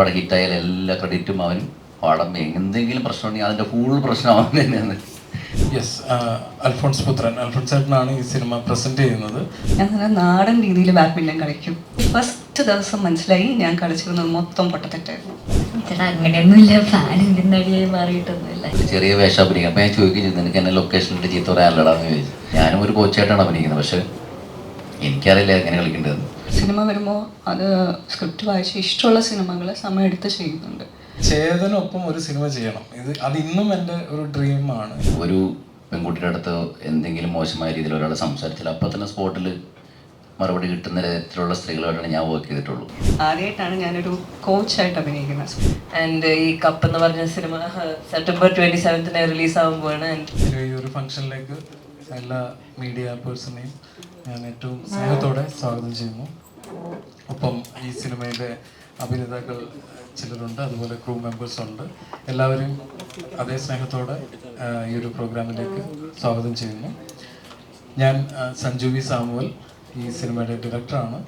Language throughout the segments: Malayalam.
പടം ഹിറ്റായാലും എല്ലാ ക്രെഡിറ്റും അവനും പടം. എന്തെങ്കിലും പ്രശ്നമുണ്ടെങ്കിൽ അതിന്റെ ഫുൾ പ്രശ്നം അവൻ തന്നെയാണ്. യെസ് അൽഫോൺസ് പുത്രൻ. അൽഫോൺസ് ചേട്ടനാണ് ഈ സിനിമ പ്രസന്റ് ചെയ്യുന്നത്. ഞാൻ നാടൻ രീതിയിൽ ബാഡ്മിന്റൺ കളിക്കും. ഫസ്റ്റ് ദിവസം മനസ്സിലായി ഞാൻ കളിച്ചിരുന്നത് മൊത്തം പൊട്ടത്തെറ്റായിരുന്നു. അങ്ങനെയൊന്നുമില്ല. ഫാനിന്റെ മാറിയിട്ടൊന്നുമില്ല. ചെറിയ വേഷം അഭിനയിക്കും അപ്പോൾ ഞാൻ ചോദിക്കുകയും ചെയ്തു നിനക്ക് എന്നെ ലൊക്കേഷനിൽ ചീത്ത പറയാനല്ലടാന്ന് ചോദിച്ചു. ഞാനും ഒരു കോച്ചായിട്ടാണ് അഭിനയിക്കുന്നത്. പക്ഷേ എനിക്കറിയില്ല എങ്ങനെ കളിക്കേണ്ടതെന്ന്. സിനിമ വരുമ്പോൾ അത് സ്ക്രിപ്റ്റ് വായിച്ച് ഇഷ്ടമുള്ള സിനിമകൾ സമയം എടുത്ത് ചെയ്യുന്നുണ്ട്. ചേതനൊപ്പം ഒരു സിനിമ ചെയ്യണം. ഇത് അത് ഇന്നും എന്റെ ഒരു ഡ്രീമാണ്. ഒരു പെൺകുട്ടിയുടെ അടുത്ത് എന്തെങ്കിലും മോശമായ രീതിയിൽ ഒരാൾ സംസാരിച്ചാൽ അപ്പം തന്നെ സ്പോട്ടിൽ മറുപടി കിട്ടുന്ന തരത്തിലുള്ള സ്ത്രീകളോടാണ് ഞാൻ വർക്ക് ചെയ്തിട്ടുള്ളൂ. ആദ്യമായിട്ടാണ് ഞാനൊരു കോച്ചായിട്ട് അഭിനയിക്കുന്നത്. ആൻഡ് ഈ കപ്പ് എന്ന് പറഞ്ഞ സിനിമ സെപ്റ്റംബർ ട്വന്റി സെവൻത്തിന് റിലീസ് ആകുമ്പോഴാണ് ആൻഡ് ഈ ഒരു ഫംഗ്ഷനിലേക്ക് എല്ലാ മീഡിയ പേഴ്സണെയും ഞാൻ ഏറ്റവും സ്നേഹത്തോടെ സ്വാഗതം ചെയ്യുന്നു. ഒപ്പം ഈ സിനിമയിലെ അഭിനേതാക്കൾ ചിലരുണ്ട് അതുപോലെ ക്രൂ മെമ്പേഴ്സ് ഉണ്ട്. എല്ലാവരും അതേ സ്നേഹത്തോടെ ഈ ഒരു പ്രോഗ്രാമിലേക്ക് സ്വാഗതം ചെയ്യുന്നു. ഞാൻ സഞ്ജു വി. സാമുവൽ ഈ സിനിമയുടെ ഡയറക്ടറാണ്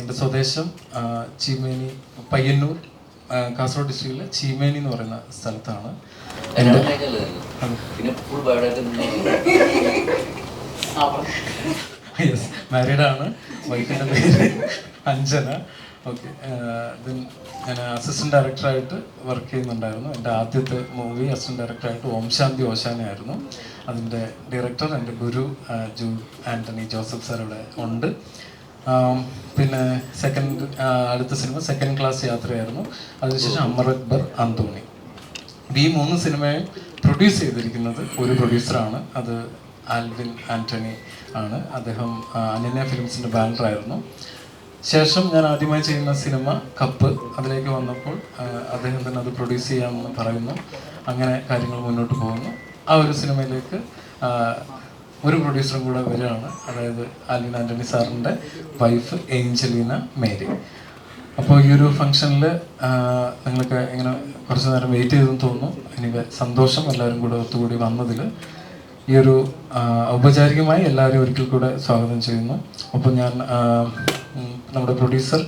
എന്റെ സ്വദേശം ചീമേനി പയ്യന്നൂർ കാസർഗോഡ് ഡിസ്ട്രിക്റ്റിലെ ചീമേനി എന്ന് പറയുന്ന സ്ഥലത്താണ്. യെസ് മാരീഡ് ആണ് വൈഫിന്റെ പേര് അഞ്ജന. ഓക്കെ ദെൻ ഞാൻ അസിസ്റ്റന്റ് ഡയറക്ടറായിട്ട് വർക്ക് ചെയ്യുന്നുണ്ടായിരുന്നു. എന്റെ ആദ്യത്തെ മൂവി അസിസ്റ്റന്റ് ഡയറക്ടറായിട്ട് ഓം ശാന്തി ഓശാനയായിരുന്നു അതിന്റെ ഡയറക്ടർ എന്റെ ഗുരു ജു ആന്റണി ജോസഫ് സാർ ഇവിടെ ഉണ്ട്. പിന്നെ സെക്കൻഡ് അടുത്ത സിനിമ സെക്കൻഡ് ക്ലാസ് യാത്രയായിരുന്നു. അതിനുശേഷം അമർ അക്ബർ അന്തോണി. ഈ മൂന്ന് സിനിമയും പ്രൊഡ്യൂസ് ചെയ്തിരിക്കുന്നത് ഒരു പ്രൊഡ്യൂസറാണ് അത് ആൽവിൻ ആന്റണി ആണ്. അദ്ദേഹം അനന്യ ഫിലിംസിന്റെ ബാനറായിരുന്നു ശേഷം ഞാൻ ആദ്യമായി ചെയ്യുന്ന സിനിമ കപ്പ്. അതിലേക്ക് വന്നപ്പോൾ അദ്ദേഹം തന്നെ അത് പ്രൊഡ്യൂസ് ചെയ്യാമെന്ന് പറയുന്നു. അങ്ങനെ കാര്യങ്ങൾ മുന്നോട്ട് പോകുന്നു. ആ ഒരു സിനിമയിലേക്ക് ഒരു പ്രൊഡ്യൂസറും കൂടെ വരികയാണ്. അതായത് ആൽവിൻ ആന്റണി സാറിന്റെ വൈഫ് ഏഞ്ചലീന മേരി. അപ്പോൾ ഈ ഒരു ഫംഗ്ഷനിൽ നിങ്ങൾക്ക് ഇങ്ങനെ കുറച്ച് നേരം വെയിറ്റ് ചെയ്തെന്ന് തോന്നുന്നു. എനിക്ക് സന്തോഷം എല്ലാവരും കൂടെ ഒത്തുകൂടി വന്നതിൽ ഈ ഒരു ഔപചാരികമായി എല്ലാവരെയും ഒരിക്കൽ കൂടെ സ്വാഗതം ചെയ്യുന്നു. ഒപ്പം ഞാൻ നമ്മുടെ പ്രൊഡ്യൂസർ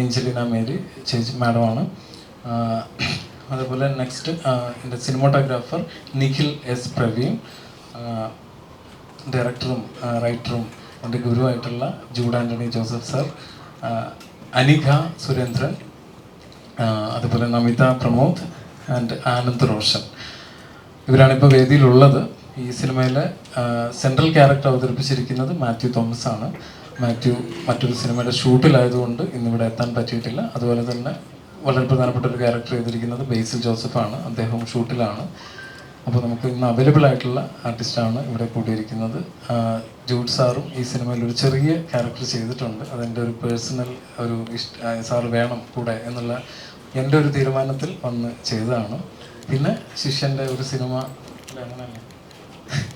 ഏഞ്ചലിന മേരി ചേച്ചി മാഡമാണ്. അതുപോലെ നെക്സ്റ്റ് എന്റെ സിനിമാട്ടോഗ്രാഫർ നിഖിൽ എസ് പ്രവീൺ ഡയറക്ടറും റൈറ്ററും എന്റെ ഗുരുവായിട്ടുള്ള ജൂഡ് ആന്റണി ജോസഫ് സർ അനിഖ സുരേന്ദ്രൻ അതുപോലെ നമിത പ്രമോദ് ആൻഡ് ആനന്ദ് റോഷൻ. ഇവരാണിപ്പോൾ വേദിയിലുള്ളത്. ഈ സിനിമയിലെ സെൻട്രൽ ക്യാരക്ടർ അവതരിപ്പിച്ചിരിക്കുന്നത് മാത്യു തോമസ് ആണ്. മാത്യു മറ്റൊരു സിനിമയുടെ ഷൂട്ടിലായതുകൊണ്ട് ഇന്നിവിടെ എത്താൻ പറ്റിയിട്ടില്ല. അതുപോലെ തന്നെ വളരെ പ്രധാനപ്പെട്ട ഒരു ക്യാരക്ടർ ചെയ്തിരിക്കുന്നത് ബേസിൽ ജോസഫാണ് അദ്ദേഹം ഷൂട്ടിലാണ്. അപ്പോൾ നമുക്ക് ഇന്ന് അവൈലബിൾ ആയിട്ടുള്ള ആർട്ടിസ്റ്റാണ് ഇവിടെ കൂടിയിരിക്കുന്നത്. ജൂഡ് സാറും ഈ സിനിമയിൽ ഒരു ചെറിയ ക്യാരക്ടർ ചെയ്തിട്ടുണ്ട്. അതെന്റെ ഒരു പേഴ്സണൽ ഒരു ഇഷ്ട സാറ് വേണം കൂടെ എന്നുള്ള എന്റെ ഒരു തീരുമാനത്തിൽ വന്ന് ചെയ്തതാണ്. പിന്നെ ശിഷ്യന്റെ ഒരു സിനിമ അങ്ങനെയല്ല.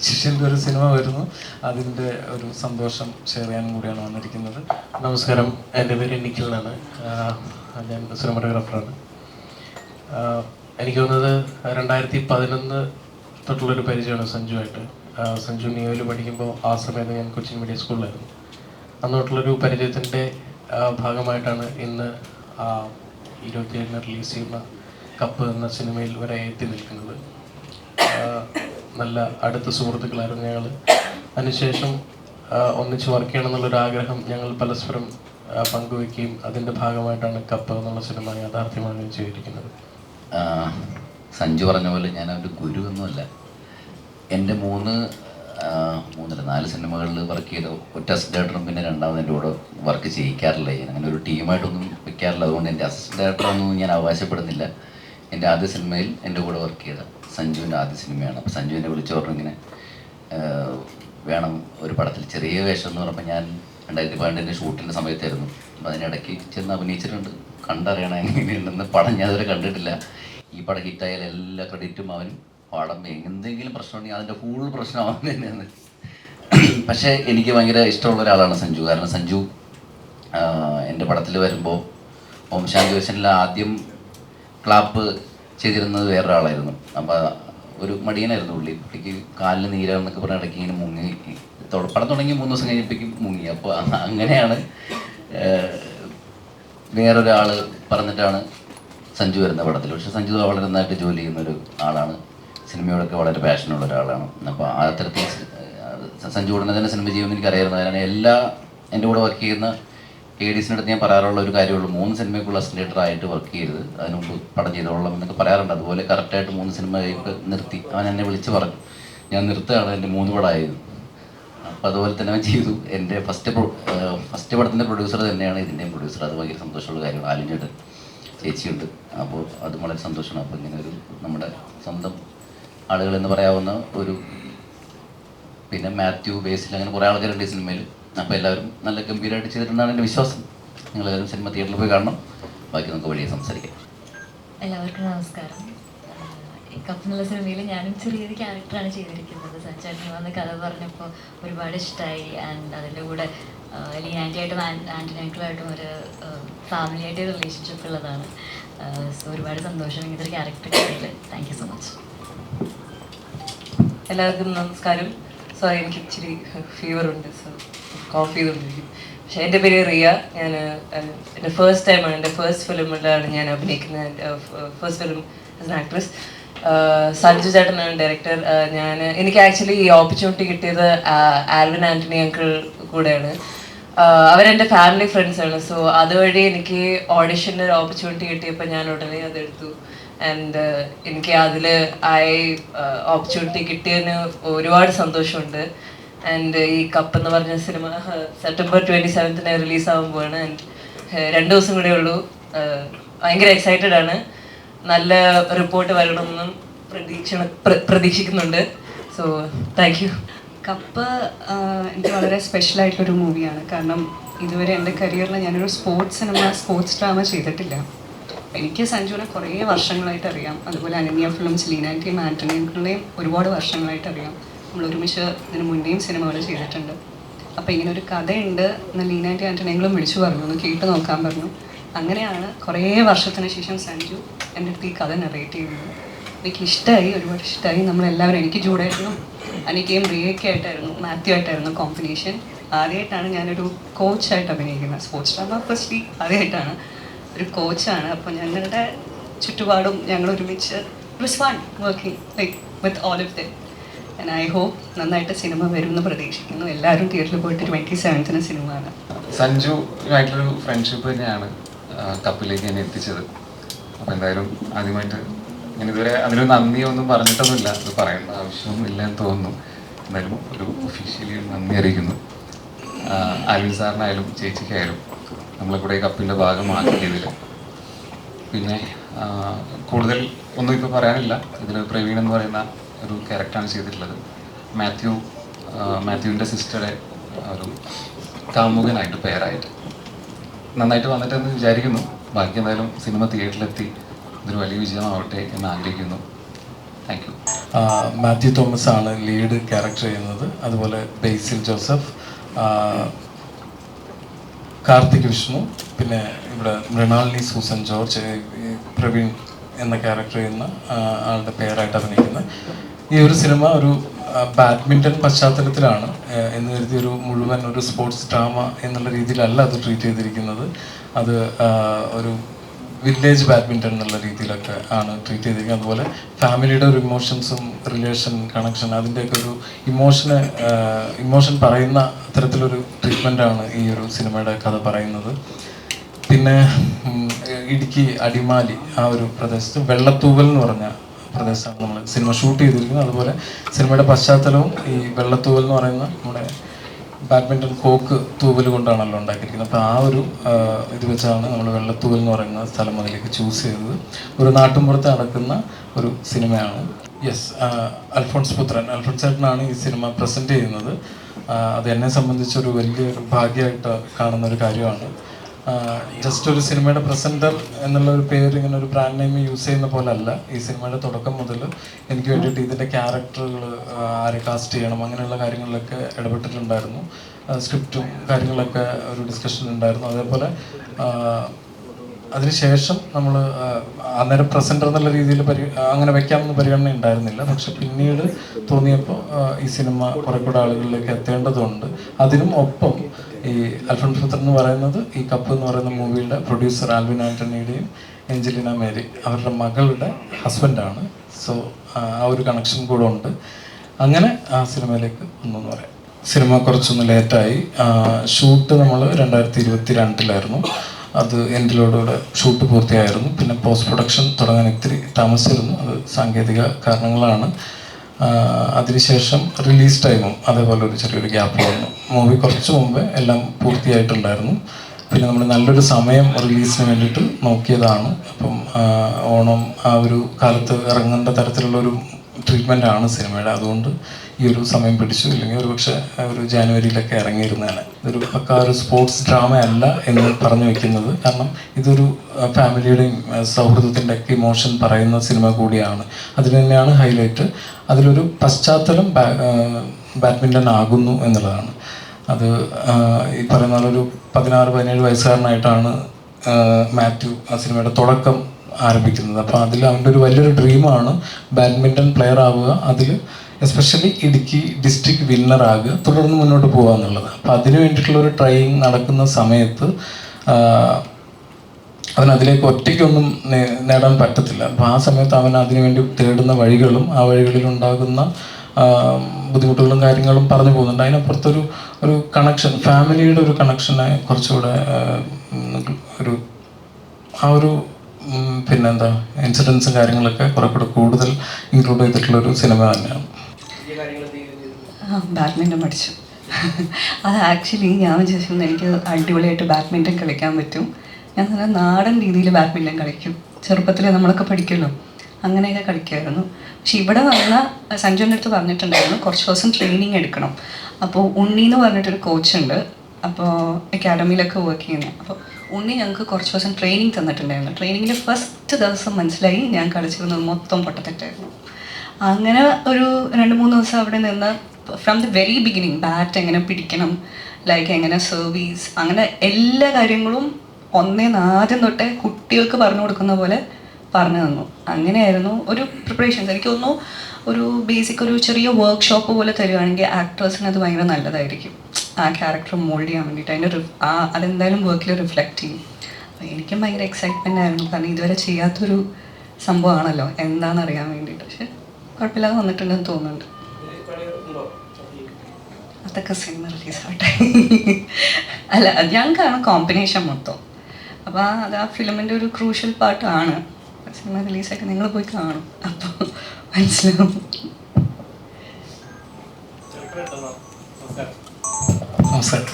ശിഷ്യന്റെ ഒരു സിനിമ വരുന്നു. അതിന്റെ ഒരു സന്തോഷം ഷെയർ ചെയ്യാനും കൂടിയാണ് വന്നിരിക്കുന്നത്. നമസ്കാരം. എന്റെ പേര് നിഖിൽ എന്നാണ്. ഞാൻ സിനിമാറ്റോഗ്രാഫറാണ്. ആഹ് എനിക്ക് തോന്നുന്നത് രണ്ടായിരത്തി പതിനൊന്ന് തൊട്ടുള്ളൊരു പരിചയമാണ് സഞ്ജുവായിട്ട്. സഞ്ജു നിയോയിൽ പഠിക്കുമ്പോൾ ആ സമയത്ത് ഞാൻ കൊച്ചിൻ മീഡിയ സ്കൂളിലായിരുന്നു. അന്ന് തൊട്ടുള്ളൊരു പരിചയത്തിന്റെ ഭാഗമായിട്ടാണ് ഇന്ന് ഇരുപത്തിയേഴിന് റിലീസ് ചെയ്യുന്ന കപ്പ് എന്ന സിനിമയിൽ വരെ എത്തി നിൽക്കുന്നത്. നല്ല അടുത്ത സുഹൃത്തുക്കളായിരുന്നു ഞങ്ങൾ അതിനുശേഷം ഒന്നിച്ച് വർക്ക് ചെയ്യണം എന്നുള്ളൊരു ആഗ്രഹം ഞങ്ങൾ പരസ്പരം പങ്കുവെക്കുകയും അതിന്റെ ഭാഗമായിട്ടാണ് കപ്പ് എന്നുള്ള സിനിമ യാഥാർത്ഥ്യമാണ് ചെയ്തിരിക്കുന്നത് സഞ്ജു പറഞ്ഞ പോലെ ഞാൻ ഒരു ഗുരു ഒന്നുമല്ല. എന്റെ മൂന്ന് മൂന്നര നാല് സിനിമകളിൽ വർക്ക് ചെയ്ത ഒറ്റ അസിസ്റ്റന്റ് ഡയറക്ടറും പിന്നെ രണ്ടാമത് എന്റെ കൂടെ വർക്ക് ചെയ്യിക്കാറില്ല. ഞാൻ അങ്ങനെ ഒരു ടീമായിട്ടൊന്നും വെക്കാറില്ല. അതുകൊണ്ട് എന്റെ അസിസ്റ്റന്റ് ഡയറക്ടറൊന്നും ഞാൻ അവകാശപ്പെടുന്നില്ല. എന്റെ ആദ്യ സിനിമയിൽ എന്റെ കൂടെ വർക്ക് ചെയ്ത. സഞ്ജുവിന്റെ ആദ്യ സിനിമയാണ്. അപ്പോൾ സഞ്ജുവിനെ വിളിച്ചു പറഞ്ഞിങ്ങനെ വേണം ഒരു പടത്തിൽ ചെറിയ വേഷം എന്ന് പറഞ്ഞപ്പോൾ ഞാൻ രണ്ടായിരത്തി പന്ത്രണ്ടിന്റെ ഷൂട്ടിന്റെ സമയത്തായിരുന്നു. അപ്പോൾ അതിനിടയ്ക്ക് ചെന്ന് അഭിനയിച്ചിട്ടുണ്ട്. കണ്ടറിയണം എങ്ങനെയുണ്ടെന്ന് പടം ഞാൻ അതുവരെ കണ്ടിട്ടില്ല. ഈ പടം ഹിറ്റായാൽ എല്ലാ ക്രെഡിറ്റും അവനും പടം എന്തെങ്കിലും പ്രശ്നമുണ്ടെങ്കിൽ അതിന്റെ ഫുൾ പ്രശ്നം അവൻ തന്നെയാണ്. പക്ഷേ എനിക്ക് ഭയങ്കര ഇഷ്ടമുള്ള ഒരാളാണ് സഞ്ജു. കാരണം സഞ്ജു എന്റെ പടത്തിൽ വരുമ്പോൾ ഓം ശാന്തി വശനിലെ ആദ്യം ക്ലാപ്പ് ചെയ്തിരുന്നത് വേറൊരാളായിരുന്നു. അപ്പോൾ ഒരു മടിയനായിരുന്നു പുള്ളി. പുള്ളിക്ക് കാലിന് നീരാന്നൊക്കെ പറഞ്ഞ ഇടയ്ക്ക് ഇങ്ങനെ മുങ്ങി. പടം തുടങ്ങി മൂന്ന് ദിവസം കഴിഞ്ഞപ്പോഴേക്കും മുങ്ങി. അപ്പോൾ അങ്ങനെയാണ് വേറൊരാൾ പറഞ്ഞിട്ടാണ് സഞ്ജു വരുന്ന പടത്തിൽ പക്ഷെ സഞ്ജു വളരെ നന്നായിട്ട് ജോലി ചെയ്യുന്ന ഒരു ആളാണ്. സിനിമയോടൊക്കെ വളരെ പാഷനുള്ള ഒരാളാണ്. അപ്പോൾ ആ തരത്തിൽ സഞ്ജു ഉടനെ തന്നെ സിനിമ ചെയ്യുമെന്ന് എനിക്കറിയായിരുന്നു അതിനാണ് എല്ലാ എന്റെ കൂടെ വർക്ക് ചെയ്യുന്ന എ ഡി സിനടുത്ത് ഞാൻ പറയാറുള്ള ഒരു കാര്യമുള്ളൂ മൂന്ന് സിനിമയ്ക്കുള്ള അസിസ്റ്റേറ്റർ ആയിട്ട് വർക്ക് ചെയ്ത് അതിന് മുമ്പ് പടം ചെയ്തോളാം എന്നൊക്കെ പറയാറുണ്ട്. അതുപോലെ കറക്റ്റായിട്ട് മൂന്ന് സിനിമ കഴിയുമ്പോൾ നിർത്തി. അവൻ എന്നെ വിളിച്ച് പറഞ്ഞു. ഞാൻ നിർത്തുകയാണ് എന്റെ മൂന്ന് പടമായത് അപ്പോൾ അതുപോലെ തന്നെ അവൻ ചെയ്തു. എന്റെ ഫസ്റ്റ് ഫസ്റ്റ് പടത്തിന്റെ പ്രൊഡ്യൂസർ തന്നെയാണ് ഇതിന്റെയും പ്രൊഡ്യൂസർ അത് ഭയങ്കര സന്തോഷമുള്ള കാര്യമാണ്. ആലിന്റെ ചേച്ചിയുണ്ട്. അപ്പോൾ അത് വളരെ സന്തോഷമാണ്. അപ്പോൾ ഇങ്ങനെ ഒരു നമ്മുടെ സ്വന്തം ആളുകൾ എന്ന് പറയാവുന്ന ഒരു പിന്നെ മാത്യു ബേസിൽ അങ്ങനെ കുറേ ആൾക്കാരുണ്ട് ഈ സിനിമയിൽ അപ്പോൾ എല്ലാവരും നല്ല ഗംഭീരമായിട്ട് ചെയ്തിട്ടുണ്ടെന്നാണ് എന്റെ വിശ്വാസം. നിങ്ങൾ എല്ലാവരും സിനിമ തിയേറ്ററിൽ പോയി കാണണം. ബാക്കി നമുക്ക് വഴിയെ സംസാരിക്കാം. എല്ലാവർക്കും നമസ്കാരം. ഈ കപ്പ് എന്നുള്ള സിനിമയിൽ ഞാനും ചെറിയൊരു ക്യാരക്ടറാണ് ചെയ്തിരിക്കുന്നത്. സഞ്ചാരത്തിൽ വന്ന് കഥ പറഞ്ഞപ്പോൾ ഒരുപാട് ഇഷ്ടമായി ആൻഡ് അതിന്റെ കൂടെ ലീ ആന്റിയായിട്ടും ആന്റി അങ്കിളായിട്ടും ഒരു ഫാമിലി ആയിട്ട് റിലേഷൻഷിപ്പ് ഉള്ളതാണ്. സോ ഒരുപാട് സന്തോഷം ഇങ്ങനത്തെ ഒരു ക്യാരക്ടർ കിട്ടിയതിൽ താങ്ക് യു സോ മച്ച് എല്ലാവർക്കും നമസ്കാരം. സോ എനിക്ക് ഇച്ചിരി ഫീവർ ഉണ്ട്. സോ കോഫ് ചെയ്തുകൊണ്ടിരിക്കും. പക്ഷെ എന്റെ പേര് റിയ. ഞാൻ എന്റെ ഫസ്റ്റ് ടൈമാണ് എന്റെ ഫസ്റ്റ് ഫിലിമിലാണ് ഞാൻ അഭിനയിക്കുന്നത്. എന്റെ first film as an actress Sanju ചേട്ടനാണ് ഡയറക്ടർ ഞാൻ എനിക്ക് ആക്ച്വലി ഈ ഓപ്പർച്യൂണിറ്റി കിട്ടിയത് ആൽവിൻ ആന്റണി അങ്കിൾ കൂടെയാണ്. അവരെന്റെ ഫാമിലി ഫ്രണ്ട്സാണ് സോ അതുവഴി എനിക്ക് ഓഡിഷന്റെ ഒരു ഓപ്പർച്യൂണിറ്റി കിട്ടിയപ്പോൾ ഞാൻ ഉടനെ അതെടുത്തു. ആൻഡ് എനിക്ക് അതിൽ ആയി ഓപ്പർച്യൂണിറ്റി കിട്ടിയതിന് ഒരുപാട് സന്തോഷമുണ്ട്. ആൻഡ് ഈ കപ്പ് എന്ന് പറഞ്ഞ സിനിമ സെപ്റ്റംബർ ട്വന്റി സെവൻത്തിന് റിലീസ് പോവാണ് ആൻഡ് രണ്ട് ദിവസം കൂടെ ഉള്ളൂ. ഭയങ്കര എക്സൈറ്റഡ് ആണ്. നല്ല റിപ്പോർട്ട് വരണമെന്നും പ്രതീക്ഷ പ്ര- പ്രതീക്ഷിക്കുന്നുണ്ട്. സോ താങ്ക് യു കപ്പ് എനിക്ക് വളരെ സ്പെഷ്യൽ ആയിട്ടൊരു മൂവിയാണ് കാരണം ഇതുവരെ എന്റെ കരിയറിൽ ഞാനൊരു സ്പോർട്സ് സിനിമ സ്പോർട്സ് ഡ്രാമ ചെയ്തിട്ടില്ല. എനിക്ക് സഞ്ജുവിനെ കുറേ വർഷങ്ങളായിട്ട് അറിയാം. അതുപോലെ അനന്യ ഫിലിംസ് ലീനാന്റിയും ആന്റണിയും ഒരുപാട് വർഷങ്ങളായിട്ട് അറിയാം. നമ്മൾ ഒരുമിച്ച് ഇതിന് മുന്നേയും സിനിമകൾ ചെയ്തിട്ടുണ്ട്. അപ്പോൾ ഇങ്ങനെ ഒരു കഥയുണ്ട് എന്ന് ലീനാന്റി ആന്റണിയെങ്കിലും വിളിച്ചു പറഞ്ഞു ഒന്ന് കേട്ട് നോക്കാൻ പറഞ്ഞു. അങ്ങനെയാണ് കുറേ വർഷത്തിന് ശേഷം സഞ്ജു എന്റെ അടുത്ത് ഈ കഥ നറേറ്റ് ചെയ്യുന്നത്. എനിക്ക് ഇഷ്ടമായി ഒരുപാട് ഇഷ്ടമായി നമ്മളെല്ലാവരും എനിക്ക് ചൂടായിരുന്നു. അനിക്കയും റിയയൊക്കെ ആയിട്ടായിരുന്നു മാത്യു ആയിട്ടായിരുന്നു കോമ്പിനേഷൻ ആദ്യമായിട്ടാണ് ഞാനൊരു കോച്ചായിട്ട് അഭിനയിക്കുന്നത്. സ്പോർട്സ് ഡ്രാമ ഫസ്റ്റ്ലി ആദ്യമായിട്ടാണ് ഒരു കോച്ചാണ് അപ്പോൾ ഞങ്ങളുടെ ചുറ്റുപാടും ഞങ്ങൾ ഒരുമിച്ച് it was fun working like with all of them and I hope നന്നായിട്ട് സിനിമ വരുമെന്ന് പ്രതീക്ഷിക്കുന്നു. എല്ലാവരും തിയേറ്ററിൽ പോയിട്ട് ട്വന്റി സെവൻത്തിന് സിനിമ ആണ്. സഞ്ജുമായിട്ടുള്ളൊരു ഫ്രണ്ട്ഷിപ്പ് തന്നെയാണ് കപ്പിലേക്ക് എന്നെ എത്തിച്ചത്. അപ്പോൾ എന്തായാലും ആദ്യമായിട്ട് ഞാൻ ഇതുവരെ അതിനൊരു നന്ദിയൊന്നും പറഞ്ഞിട്ടൊന്നുമില്ല. അത് പറയേണ്ട ആവശ്യമൊന്നും ഇല്ലെന്ന് തോന്നുന്നു. എന്തായാലും ഒരു ഒഫീഷ്യലി നന്ദി അറിയിക്കുന്നു. അരുൺ സാറിനായാലും ചേച്ചിക്കായാലും നമ്മളെ കൂടെ ഈ കപ്പിന്റെ ഭാഗമാക്കിയതിൽ പിന്നെ കൂടുതൽ ഒന്നും ഇപ്പോൾ പറയാനില്ല. ഇതിൽ പ്രവീൺ എന്ന് പറയുന്ന ഒരു ക്യാരക്ടറാണ് ചെയ്തിട്ടുള്ളത്. മാത്യു മാത്യുവിന്റെ സിസ്റ്ററെ ഒരു കാമുകനായിട്ട് പേരായിട്ട്. നന്നായിട്ട് വന്നിട്ടെന്ന് വിചാരിക്കുന്നു. ബാക്കി എന്തായാലും സിനിമ തിയേറ്ററിലെത്തി ഇതൊരു വലിയ വിജയമാവട്ടെ എന്ന് ആഗ്രഹിക്കുന്നു. താങ്ക് യു മാത്യു തോമസ് ആണ് ലീഡ് ക്യാരക്ടർ ചെയ്യുന്നത്. അതുപോലെ ബേസിൽ ജോസഫ് കാർത്തിക് വിഷ്ണു പിന്നെ ഇവിടെ മൃണാളിനി സൂസൻ ജോർജ് പ്രവീൺ എന്ന ക്യാരക്ടർ ചെയ്യുന്ന ആളുടെ പേരായിട്ട് അഭിനയിക്കുന്നത് ഈ ഒരു സിനിമ ഒരു ബാഡ്മിന്റൺ പശ്ചാത്തലത്തിലാണ് എന്ന് കരുതി ഒരു മുഴുവൻ ഒരു സ്പോർട്സ് ഡ്രാമ എന്നുള്ള രീതിയിലല്ല അത് ട്രീറ്റ് ചെയ്തിരിക്കുന്നത്. അത് ഒരു വില്ലേജ് ബാഡ്മിന്റൺ എന്നുള്ള രീതിയിലൊക്കെ ആണ് ട്രീറ്റ് ചെയ്തിരിക്കുന്നത്. അതുപോലെ ഫാമിലിയുടെ ഒരു ഇമോഷൻസും റിലേഷൻ കണക്ഷൻ അതിന്റെയൊക്കെ ഒരു ഇമോഷന് ഇമോഷൻ പറയുന്ന അത്തരത്തിലൊരു ട്രീറ്റ്മെന്റാണ് ഈ ഒരു സിനിമയുടെ കഥ പറയുന്നത്. പിന്നെ ഇടുക്കി അടിമാലി ആ ഒരു പ്രദേശത്ത് വെള്ളത്തൂവൽ എന്ന് പറഞ്ഞ പ്രദേശമാണ് നമ്മൾ സിനിമ ഷൂട്ട് ചെയ്തിരിക്കുന്നത്. അതുപോലെ സിനിമയുടെ പശ്ചാത്തലവും ഈ വെള്ളത്തൂവൽ എന്ന് പറയുന്ന നമ്മുടെ ബാഡ്മിന്റൺ കോക്ക് തൂവൽ കൊണ്ടാണല്ലോ ഉണ്ടാക്കിയിരിക്കുന്നത്. അപ്പോൾ ആ ഒരു ഇത് വെച്ചാണ് നമ്മൾ വെള്ളത്തൂവൽ എന്ന് പറയുന്ന സ്ഥലം അതിലേക്ക് ചൂസ് ചെയ്തത്. ഒരു നാട്ടുമ്പുറത്ത് നടക്കുന്ന ഒരു സിനിമയാണ്. യെസ് അൽഫോൺസ് പുത്രൻ. അൽഫോൺസ് ചേട്ടനാണ് ഈ സിനിമ പ്രസന്റ് ചെയ്യുന്നത്. അത് എന്നെ സംബന്ധിച്ചൊരു വലിയൊരു ഭാഗ്യമായിട്ട് കാണുന്ന ഒരു കാര്യമാണ്. ജസ്റ്റ് ഒരു സിനിമയുടെ പ്രസന്റർ എന്നുള്ള ഒരു പേര് ഇങ്ങനെ ഒരു ബ്രാൻഡ് നെയിം യൂസ് ചെയ്യുന്ന പോലെ അല്ല ഈ സിനിമയുടെ തുടക്കം മുതൽ എനിക്ക് വേണ്ടിയിട്ട് ഇതിന്റെ ക്യാരക്ടറുകൾ ആരെ കാസ്റ്റ് ചെയ്യണം അങ്ങനെയുള്ള കാര്യങ്ങളിലൊക്കെ ഇടപെട്ടിട്ടുണ്ടായിരുന്നു. സ്ക്രിപ്റ്റും കാര്യങ്ങളൊക്കെ ഒരു ഡിസ്കഷൻ ഉണ്ടായിരുന്നു. അതേപോലെ അതിനുശേഷം നമ്മൾ അന്നേരം പ്രസന്റർ എന്നുള്ള രീതിയിൽ പരി അങ്ങനെ വെക്കാമെന്ന് പരിഗണന ഉണ്ടായിരുന്നില്ല. പക്ഷെ പിന്നീട് തോന്നിയപ്പോൾ ഈ സിനിമ കുറെ കൂടെ ആളുകളിലേക്ക് എത്തേണ്ടതുണ്ട്. അതിനും ഒപ്പം ഈ അൽഫോൺസ് പുത്രൻ എന്ന് പറയുന്നത് ഈ കപ്പ് എന്ന് പറയുന്ന മൂവിയുടെ പ്രൊഡ്യൂസർ ആൽവിൻ ആന്റണിയുടെയും ഏഞ്ചലിന മേരി അവരുടെ മകളുടെ ഹസ്ബൻഡാണ് സോ ആ ഒരു കണക്ഷൻ കൂടെ ഉണ്ട്. അങ്ങനെ ആ സിനിമയിലേക്ക് വന്നു എന്ന് പറയാം. സിനിമ കുറച്ചൊന്ന് ലേറ്റായി. ഷൂട്ട് നമ്മൾ രണ്ടായിരത്തി ഇരുപത്തി രണ്ടിലായിരുന്നു അത് എൻഡിലോടുകൂടെ ഷൂട്ട് പൂർത്തിയായിരുന്നു. പിന്നെ പോസ്റ്റ് പ്രൊഡക്ഷൻ തുടങ്ങാൻ ഇത്തിരി താമസിച്ചിരുന്നു. അത് സാങ്കേതിക കാരണങ്ങളാണ്. അതിനുശേഷം റിലീസ് ടൈമും അതേപോലെ ഒരു ചെറിയൊരു ഗ്യാപ്പ് വന്നു. മൂവി കുറച്ച് മുമ്പേ എല്ലാം പൂർത്തിയായിട്ടുണ്ടായിരുന്നു. പിന്നെ നമ്മൾ നല്ലൊരു സമയം റിലീസിന് വേണ്ടിയിട്ട് നോക്കിയതാണ്. അപ്പം ഓണം ആ ഒരു കാലത്ത് ഇറങ്ങേണ്ട തരത്തിലുള്ള ഒരു ട്രീറ്റ്മെന്റ് ആണ് സിനിമയുടെ. അതുകൊണ്ട് ഈ ഒരു സമയം പിടിച്ചു. ഇല്ലെങ്കിൽ ഒരു പക്ഷേ ഒരു ജാനുവരിയിലൊക്കെ ഇറങ്ങിയിരുന്നതാണ് ഇതൊരു പക്കാ ഒരു സ്പോർട്സ് ഡ്രാമ അല്ല എന്ന് പറഞ്ഞു വെക്കുന്നത്. കാരണം ഇതൊരു ഫാമിലിയുടെയും സൗഹൃദത്തിന്റെ ഒക്കെ ഇമോഷൻ പറയുന്ന സിനിമ കൂടിയാണ്. അതിന് തന്നെയാണ് ഹൈലൈറ്റ്. അതിലൊരു പശ്ചാത്തലം ബാഡ്മിന്റൺ ആകുന്നു എന്നുള്ളതാണ്. അത് ഈ പറയുന്ന ഒരു പതിനാറ് പതിനേഴ് വയസ്സുകാരനായിട്ടാണ് മാത്യു ആ സിനിമയുടെ തുടക്കം ആരംഭിക്കുന്നത്. അപ്പോൾ അതിൽ അവന്റെ ഒരു വലിയൊരു ഡ്രീമാണ് ബാഡ്മിന്റൺ പ്ലെയർ ആവുക. അതിൽ എസ്പെഷ്യലി ഇടുക്കി ഡിസ്ട്രിക്ട് വിന്നറാകുക തുടർന്ന് മുന്നോട്ട് പോകുക എന്നുള്ളത്. അപ്പോൾ അതിന് വേണ്ടിയിട്ടുള്ള ഒരു ട്രൈയിങ് നടക്കുന്ന സമയത്ത് അവൻ അതിലേക്ക് ഒറ്റയ്ക്കൊന്നും നേടാൻ പറ്റത്തില്ല. അപ്പോൾ ആ സമയത്ത് അവൻ അതിനുവേണ്ടി തേടുന്ന വഴികളും ആ വഴികളിൽ ഉണ്ടാകുന്ന ബുദ്ധിമുട്ടുകളും കാര്യങ്ങളും പറഞ്ഞു പോകുന്നുണ്ട്. അതിനപ്പുറത്തൊരു ഒരു കണക്ഷൻ ഫാമിലിയുടെ ഒരു കണക്ഷനെ കുറച്ചുകൂടെ ഒരു ആ ഒരു പിന്നെന്താ ഇൻസിഡൻസും കാര്യങ്ങളൊക്കെ കുറെ കൂടെ കൂടുതൽ ഇൻക്ലൂഡ് ചെയ്തിട്ടുള്ള ഒരു സിനിമ തന്നെയാണ്. ബാഡ്മിന്റൺ പഠിച്ചു. അത് ആക്ച്വലി ഞാൻ വിചാരിച്ചിരുന്നു എനിക്ക് അടിപൊളിയായിട്ട് ബാഡ്മിന്റൺ കളിക്കാൻ പറ്റും. ഞാൻ നല്ല നാടൻ രീതിയിൽ ബാഡ്മിന്റൺ കളിക്കും. ചെറുപ്പത്തിൽ നമ്മളൊക്കെ പഠിക്കുമല്ലോ അങ്ങനെയൊക്കെ കളിക്കുമായിരുന്നു. പക്ഷെ ഇവിടെ വന്ന സഞ്ജുവിന്റെ അടുത്ത് പറഞ്ഞിട്ടുണ്ടായിരുന്നു കുറച്ച് ദിവസം ട്രെയിനിങ് എടുക്കണം. അപ്പോൾ ഉണ്ണി എന്ന് പറഞ്ഞിട്ടൊരു കോച്ചുണ്ട് അപ്പോൾ അക്കാഡമിയിലൊക്കെ വർക്ക് ചെയ്യുന്നത് അപ്പോൾ ഉണ്ണി ഞങ്ങൾക്ക് കുറച്ച് ദിവസം ട്രെയിനിങ് തന്നിട്ടുണ്ടായിരുന്നു. ട്രെയിനിങ്ങിൽ ഫസ്റ്റ് ദിവസം മനസ്സിലായി ഞാൻ കളിച്ചിരുന്നത് മൊത്തം പൊട്ടത്തെറ്റായിരുന്നു. അങ്ങനെ ഒരു രണ്ട് മൂന്ന് ദിവസം അവിടെ നിന്ന് from the very beginning bat എങ്ങനെ പിടിക്കണം ലൈക്ക് എങ്ങനെ സർവീസ് അങ്ങനെ എല്ലാ കാര്യങ്ങളും ഒന്നേ ആദ്യം തൊട്ടേ കുട്ടികൾക്ക് പറഞ്ഞു കൊടുക്കുന്ന പോലെ പറഞ്ഞു തന്നു. അങ്ങനെയായിരുന്നു ഒരു പ്രിപ്പറേഷൻസ് എനിക്ക് തോന്നുന്നു ഒരു ബേസിക് ഒരു ചെറിയ വർക്ക്ഷോപ്പ് പോലെ തരുവാണെങ്കിൽ ആക്ടേഴ്സിന് അത് ഭയങ്കര നല്ലതായിരിക്കും. ആ ക്യാരക്ടർ മോൾഡ് ചെയ്യാൻ വേണ്ടിയിട്ട് അതിന്റെ ആ അതെന്തായാലും വർക്കിൽ റിഫ്ലക്റ്റ് ചെയ്യും. അപ്പോൾ എനിക്കും ഭയങ്കര എക്സൈറ്റ്മെന്റ് ആയിരുന്നു. കാരണം ഇതുവരെ ചെയ്യാത്തൊരു സംഭവമാണല്ലോ എന്താണെന്ന് അറിയാൻ വേണ്ടിയിട്ട്. പക്ഷെ കുഴപ്പമില്ലാതെ വന്നിട്ടുണ്ടെന്ന് തോന്നുന്നുണ്ട്. അതൊക്കെ സിനിമ റിലീസ് ആവട്ടെ അല്ല ഞങ്ങൾക്കാണ് കോമ്പിനേഷൻ മൊത്തം. അപ്പോൾ ആ അത് ആ ഫിലിമിന്റെ ഒരു ക്രൂഷ്യൽ പാർട്ടാണ് സിനിമ റിലീസൊക്കെ നിങ്ങൾ പോയി കാണും. അപ്പോൾ മനസ്സിലാവും. നമസ്കാരം.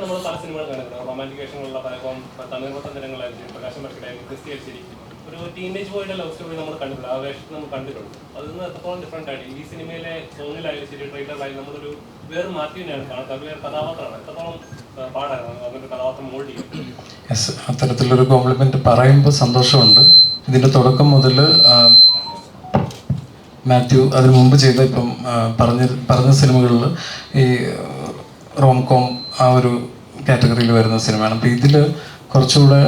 നമ്മൾ പല സിനിമകൾ കണ്ടിട്ടുണ്ട്. റൊമാന്റിക് വേഷങ്ങളുള്ള പലപ്പം തമിഴ് ജനങ്ങളായിരിക്കും. പ്രകാശം വർക്കിടായാലും ക്രിസ്തി ഒരു ടീനേജ് ബോയുടെ ലവ് സ്റ്റോറി നമ്മൾ കണ്ടിട്ടുണ്ട്. ആ വേഷത്തിൽ നമ്മൾ കണ്ടിട്ടുണ്ട്. അതിൽ നിന്ന് എത്രത്തോളം ഡിഫറെന്റ് ആയിട്ട് ഈ സിനിമയിലെ സോങ്ങിലായാലും ശരി ട്രെയിലറിലായാലും നമ്മളൊരു വേറെ മാറ്റിനെയാണ് കാണുന്നത്. അത് വേറെ കഥാപാത്രമാണ്. എത്രത്തോളം അത്തരത്തിലൊരു കോംപ്ലിമെന്റ് പറയുമ്പോൾ സന്തോഷമുണ്ട്. ഇതിന്റെ തുടക്കം മുതൽ മാത്യു അതിനു മുമ്പ് ചെയ്ത ഇപ്പം പറഞ്ഞ പറഞ്ഞ സിനിമകളിൽ ഈ റോം കോം ആ ഒരു കാറ്റഗറിയിൽ വരുന്ന സിനിമയാണ്. അപ്പോൾ ഇതിൽ കുറച്ചുകൂടെ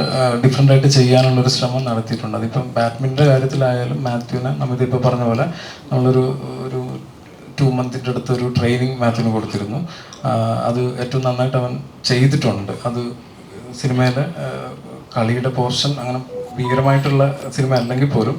ഡിഫറെന്റ് ആയിട്ട് ചെയ്യാനുള്ളൊരു ശ്രമം നടത്തിയിട്ടുണ്ട്. അതിപ്പം ബാഡ്മിന്റെ കാര്യത്തിലായാലും മാത്യുവിനെ നമ്മളിതിപ്പോൾ പറഞ്ഞ പോലെ നമ്മളൊരു ഒരു ടു മന്തിന്റെ അടുത്ത് ഒരു ട്രെയിനിങ് മാത്യുവിന് കൊടുത്തിരുന്നു. അത് ഏറ്റവും നന്നായിട്ട് അവൻ ചെയ്തിട്ടുണ്ട്. അത് സിനിമയിലെ കളിയുടെ പോർഷൻ അങ്ങനെ ഭീകരമായിട്ടുള്ള സിനിമ അല്ലെങ്കിൽ പോലും